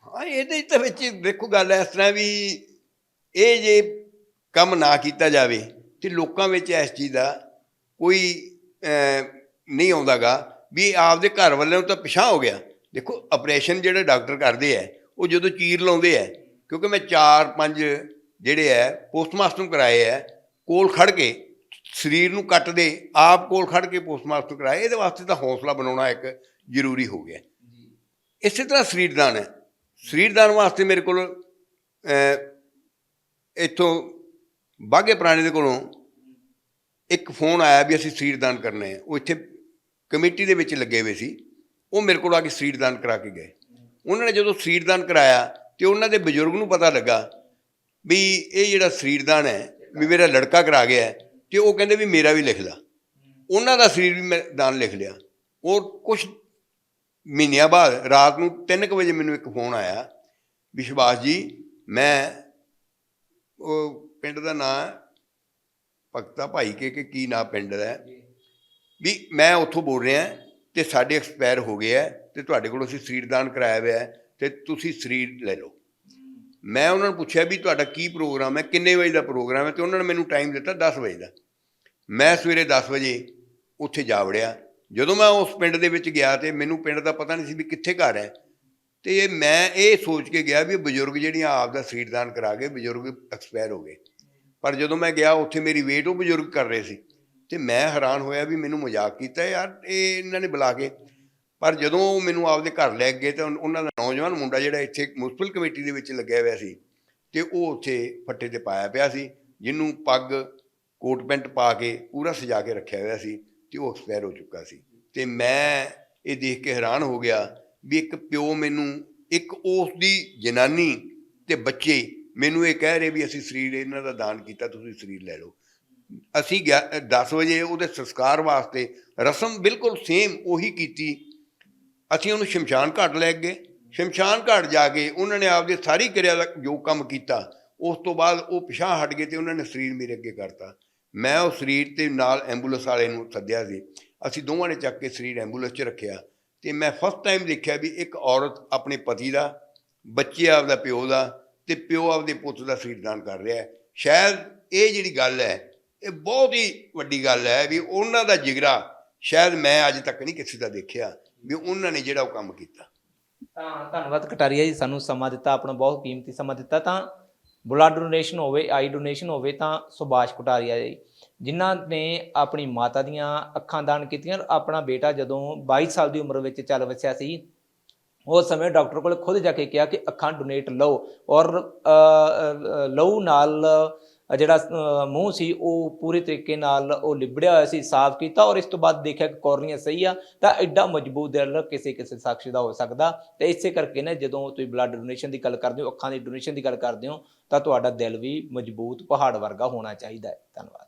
S2: ਹਾਂ ਇਹਦੇ ਤਾਂ ਵਿੱਚ ਦੇਖੋ ਗੱਲ ਇਸ ਤਰ੍ਹਾਂ ਵੀ ਇਹ ਜੇ ਕੰਮ ਨਾ ਕੀਤਾ ਜਾਵੇ ਤੇ ਲੋਕਾਂ ਵਿੱਚ ਇਸ ਚੀਜ਼ ਦਾ ਕੋਈ ਨਹੀਂ ਆਉਂਦਾਗਾ ਵੀ ਆਪਦੇ ਘਰ ਵੱਲੋਂ ਤਾਂ ਪਿਛਾਂ ਹੋ ਗਿਆ। ਦੇਖੋ ਆਪਰੇਸ਼ਨ ਜਿਹੜੇ ਡਾਕਟਰ ਕਰਦੇ ਆ ਉਹ ਜਦੋਂ ਚੀਰ ਲਾਉਂਦੇ ਆ ਕਿਉਂਕਿ ਮੈਂ 4-5 ਜਿਹੜੇ ਹੈ ਪੋਸਟਮਾਸਟਰ ਕਰਾਏ ਆ ਕੋਲ ਖੜ ਕੇ ਸਰੀਰ ਨੂੰ ਕੱਟਦੇ, ਆਪ ਕੋਲ ਖੜ ਕੇ ਪੋਸਟਮਾਸਟਰ ਕਰਾਏ, ਇਹਦੇ ਵਾਸਤੇ ਤਾਂ ਹੌਸਲਾ ਬਣਾਉਣਾ ਇੱਕ ਜ਼ਰੂਰੀ ਹੋ ਗਿਆ। ਇਸੇ ਤਰ੍ਹਾਂ ਸਰੀਰਦਾਨ ਹੈ ਸਰੀਰਦਾਨ ਵਾਸਤੇ ਮੇਰੇ ਕੋਲ ਇੱਥੋਂ ਬਾਗੇ ਪ੍ਰਾਣੀ ਦੇ ਕੋਲੋਂ ਇੱਕ ਫੋਨ ਆਇਆ ਵੀ ਅਸੀਂ ਸਰੀਰਦਾਨ ਕਰਨਾ ਹੈ ਉਹ ਇੱਥੇ ਕਮੇਟੀ ਦੇ ਵਿੱਚ ਲੱਗੇ ਹੋਏ ਸੀ। ਉਹ ਮੇਰੇ ਕੋਲ ਆ ਕੇ ਸਰੀਰਦਾਨ ਕਰਾ ਕੇ ਗਏ। ਉਹਨਾਂ ਨੇ ਜਦੋਂ ਸਰੀਰਦਾਨ ਕਰਾਇਆ ਤੇ ਉਹਨਾਂ ਦੇ ਬਜ਼ੁਰਗ ਨੂੰ ਪਤਾ ਲੱਗਾ ਵੀ ਇਹ ਜਿਹੜਾ ਸਰੀਰਦਾਨ ਹੈ ਵੀ ਮੇਰਾ ਲੜਕਾ ਕਰਾ ਗਿਆ ਹੈ, ਤੇ ਉਹ ਕਹਿੰਦੇ ਵੀ ਮੇਰਾ ਵੀ ਲਿਖ ਲਾ। ਉਹਨਾਂ ਦਾ ਸਰੀਰ ਵੀ ਮੈਂ ਦਾਨ ਲਿਖ ਲਿਆ। ਉਹ ਕੁਝ ਮਹੀਨਿਆਂ ਬਾਅਦ ਰਾਤ ਨੂੰ 3:00 ਵਜੇ ਮੈਨੂੰ ਇੱਕ ਫੋਨ ਆਇਆ ਵਿਸ਼ਵਾਸ ਜੀ ਮੈਂ ਉਹ ਪਿੰਡ ਦਾ ਨਾਂ ਭਗਤਾ ਭਾਈ ਕੇ ਕਿ ਕੀ ਨਾਂ ਪਿੰਡ ਦਾ ਵੀ ਮੈਂ ਉੱਥੋਂ ਬੋਲ ਰਿਹਾ ਤੇ ਸਾਡੇ ਐਕਸਪਾਇਰ ਹੋ ਗਏ ਹੈ। ਤੇ ਤੁਹਾਡੇ ਕੋਲ ਅਸੀਂ ਸਰੀਰ ਦਾਨ ਕਰਾਇਆ ਹੋਇਆ ਹੈ ਤੇ ਤੁਸੀਂ ਸਰੀਰ ਲੈ ਲਓ। ਮੈਂ ਉਹਨਾਂ ਨੂੰ ਪੁੱਛਿਆ ਵੀ ਤੁਹਾਡਾ ਕੀ ਪ੍ਰੋਗਰਾਮ ਹੈ, ਕਿੰਨੇ ਵਜੇ ਦਾ ਪ੍ਰੋਗਰਾਮ ਹੈ ਤੇ ਉਹਨਾਂ ਨੇ ਮੈਨੂੰ ਟਾਈਮ ਦਿੱਤਾ 10 ਵਜੇ ਦਾ। ਮੈਂ ਸਵੇਰੇ 10 ਵਜੇ ਉੱਥੇ ਜਾ ਵੜਿਆ। ਜਦੋਂ ਮੈਂ ਉਸ ਪਿੰਡ ਦੇ ਵਿੱਚ ਗਿਆ ਤੇ ਮੈਨੂੰ ਪਿੰਡ ਦਾ ਪਤਾ ਨਹੀਂ ਸੀ ਵੀ ਕਿੱਥੇ ਘਰ ਹੈ। ਤੇ ਮੈਂ ਇਹ ਸੋਚ ਕੇ ਗਿਆ ਵੀ ਬਜ਼ੁਰਗ ਜਿਹੜੀਆਂ ਆਪ ਦਾ ਸਰੀਰ ਦਾਨ ਕਰਾ ਕੇ ਬਜ਼ੁਰਗ ਐਕਸਪਾਇਰ ਹੋ ਗਏ। ਪਰ ਜਦੋਂ ਮੈਂ ਗਿਆ ਉੱਥੇ ਮੇਰੀ ਵੇਟ ਉਹ ਬਜ਼ੁਰਗ ਕਰ ਰਹੇ ਸੀ। ਤੇ ਮੈਂ ਹੈਰਾਨ ਹੋਇਆ ਵੀ ਮੈਨੂੰ ਮਜ਼ਾਕ ਕੀਤਾ, ਯਾਰ, ਇਹ ਇਹਨਾਂ ਨੇ ਬੁਲਾ ਕੇ ਪਰ ਜਦੋਂ ਉਹ ਮੈਨੂੰ ਆਪਦੇ ਘਰ ਲੈ ਗਏ ਤਾਂ ਉਹਨਾਂ ਦਾ ਨੌਜਵਾਨ ਮੁੰਡਾ ਜਿਹੜਾ ਇੱਥੇ ਮੁਨਸਪਲ ਕਮੇਟੀ ਦੇ ਵਿੱਚ ਲੱਗਿਆ ਹੋਇਆ ਸੀ ਤੇ ਉਹ ਉੱਥੇ ਫੱਟੇ ਤੇ ਪਾਇਆ ਪਿਆ ਸੀ, ਜਿਹਨੂੰ ਪੱਗ, ਕੋਟ ਪੈਂਟ ਪਾ ਕੇ ਪੂਰਾ ਸਜਾ ਕੇ ਰੱਖਿਆ ਹੋਇਆ ਸੀ ਤੇ ਉਹ ਐਕਸਪਾਇਰ ਹੋ ਚੁੱਕਾ ਸੀ। ਤੇ ਮੈਂ ਇਹ ਦੇਖ ਕੇ ਹੈਰਾਨ ਹੋ ਗਿਆ ਵੀ ਇੱਕ ਪਿਓ ਮੈਨੂੰ, ਇੱਕ ਉਸ ਦੀ ਜਨਾਨੀ ਤੇ ਬੱਚੇ ਮੈਨੂੰ ਇਹ ਕਹਿ ਰਹੇ ਵੀ ਅਸੀਂ ਸਰੀਰ ਇਹਨਾਂ ਦਾ ਦਾਨ ਕੀਤਾ, ਤੁਸੀਂ ਸਰੀਰ ਲੈ ਲਓ। ਅਸੀਂ 10 ਵਜੇ ਉਹਦੇ ਸੰਸਕਾਰ ਵਾਸਤੇ ਰਸਮ ਬਿਲਕੁਲ ਸੇਮ ਉਹੀ ਕੀਤੀ ਅਸੀਂ ਉਹਨੂੰ ਸ਼ਮਸ਼ਾਨ ਘਾਟ ਲੈ ਗਏ। ਸ਼ਮਸ਼ਾਨ ਘਾਟ ਜਾ ਕੇ ਉਹਨਾਂ ਨੇ ਆਪਦੇ ਸਾਰੀ ਕਿਰਿਆ ਦਾ ਜੋ ਕੰਮ ਕੀਤਾ, ਉਸ ਤੋਂ ਬਾਅਦ ਉਹ ਪਿਛਾਂ ਹਟ ਗਏ ਤੇ ਉਹਨਾਂ ਨੇ ਸਰੀਰ ਮੇਰੇ ਅੱਗੇ ਕਰਤਾ। ਮੈਂ ਉਹ ਸਰੀਰ ਤੇ ਨਾਲ ਐਂਬੂਲੈਂਸ ਵਾਲੇ ਨੂੰ ਸੱਦਿਆ ਸੀ। ਅਸੀਂ ਦੋਵਾਂ ਨੇ ਚੱਕ ਕੇ ਸਰੀਰ ਐਂਬੂਲੈਂਸ 'ਚ ਰੱਖਿਆ ਤੇ ਮੈਂ ਫਸਟ ਟਾਈਮ ਦੇਖਿਆ ਵੀ ਇੱਕ ਔਰਤ ਆਪਣੇ ਪਤੀ ਦਾ, ਬੱਚੇ ਆਪਦਾ ਪਿਓ ਦਾ ਤੇ ਪਿਓ ਆਪਦੇ ਪੁੱਤ ਦਾ ਸਰੀਰ ਦਾਨ ਕਰ ਰਿਹਾ ਹੈ। ਸ਼ਾਇਦ ਇਹ ਜਿਹੜੀ ਗੱਲ ਹੈ, ਇਹ ਬਹੁਤ ਹੀ ਵੱਡੀ ਗੱਲ ਹੈ ਵੀ ਉਹਨਾਂ ਦਾ ਜਿਗਰਾ ਸ਼ਾਇਦ ਮੈਂ ਅੱਜ ਤੱਕ ਨਹੀਂ ਕਿਸੇ ਦਾ ਦੇਖਿਆ। ਵੀ ਉਹਨਾਂ ਨੇ ਜਿਹੜਾ ਉਹ ਕੰਮ ਕੀਤਾ।
S1: ਤਾਂ ਧੰਨਵਾਦ ਕਟਾਰੀਆ ਜੀ ਸਾਨੂੰ ਸਮਾਂ ਦਿੱਤਾ ਆਪਣਾ ਬਹੁਤ ਕੀਮਤੀ ਸਮਾਂ ਦਿੱਤਾ। ਤਾਂ ਬਲੱਡ ਡੋਨੇਸ਼ਨ ਹੋਵੇ ਆਈ ਡੋਨੇਸ਼ਨ ਹੋਵੇ ਤਾਂ ਸੁਭਾਸ਼ ਕਟਾਰੀਆ ਜੀ ਜਿਨ੍ਹਾਂ ਨੇ ਆਪਣੀ ਮਾਤਾ ਦੀਆਂ ਅੱਖਾਂ ਦਾਨ ਕੀਤੀਆਂ ਔਰ ਆਪਣਾ ਬੇਟਾ ਜਦੋਂ 22 ਸਾਲ ਦੀ ਉਮਰ ਵਿੱਚ ਚੱਲ ਵਸਿਆ ਸੀ ਉਸ ਸਮੇਂ ਡਾਕਟਰ ਕੋਲ ਖੁਦ ਜਾ ਕੇ ਕਿਹਾ ਕਿ ਅੱਖਾਂ ਡੋਨੇਟ ਲਓ ਔਰ ਅ, ਲਹੂ ਨਾਲ ਜਿਹੜਾ ਮੂੰਹ ਸੀ, ਉਹ ਪੂਰੇ ਤਰੀਕੇ ਨਾਲ ਉਹ ਲਿਬੜਿਆ ਹੋਇਆ ਸੀ, ਸਾਫ਼ ਕੀਤਾ ਔਰ ਇਸ ਤੋਂ ਬਾਅਦ ਦੇਖਿਆ ਕਿ ਕੋਰਨੀਆ ਸਹੀ ਆ, ਤਾਂ ਐਡਾ ਮਜ਼ਬੂਤ ਦਿਲ ਕਿਸੇ ਕਿਸੇ ਸ਼ਖਸ ਦਾ ਹੋ ਸਕਦਾ। ਤੇ ਇਸੇ ਕਰਕੇ ਨਾ ਜਦੋਂ ਤੁਸੀਂ ਬਲੱਡ ਡੋਨੇਸ਼ਨ ਦੀ ਗੱਲ ਕਰਦੇ ਹੋ, ਅੱਖਾਂ ਦੀ ਡੋਨੇਸ਼ਨ ਦੀ ਗੱਲ ਕਰਦੇ ਹੋ, ਤਾਂ ਤੁਹਾਡਾ ਦਿਲ ਵੀ ਮਜ਼ਬੂਤ ਪਹਾੜ ਵਰਗਾ ਹੋਣਾ ਚਾਹੀਦਾ ਹੈ। ਧੰਨਵਾਦ।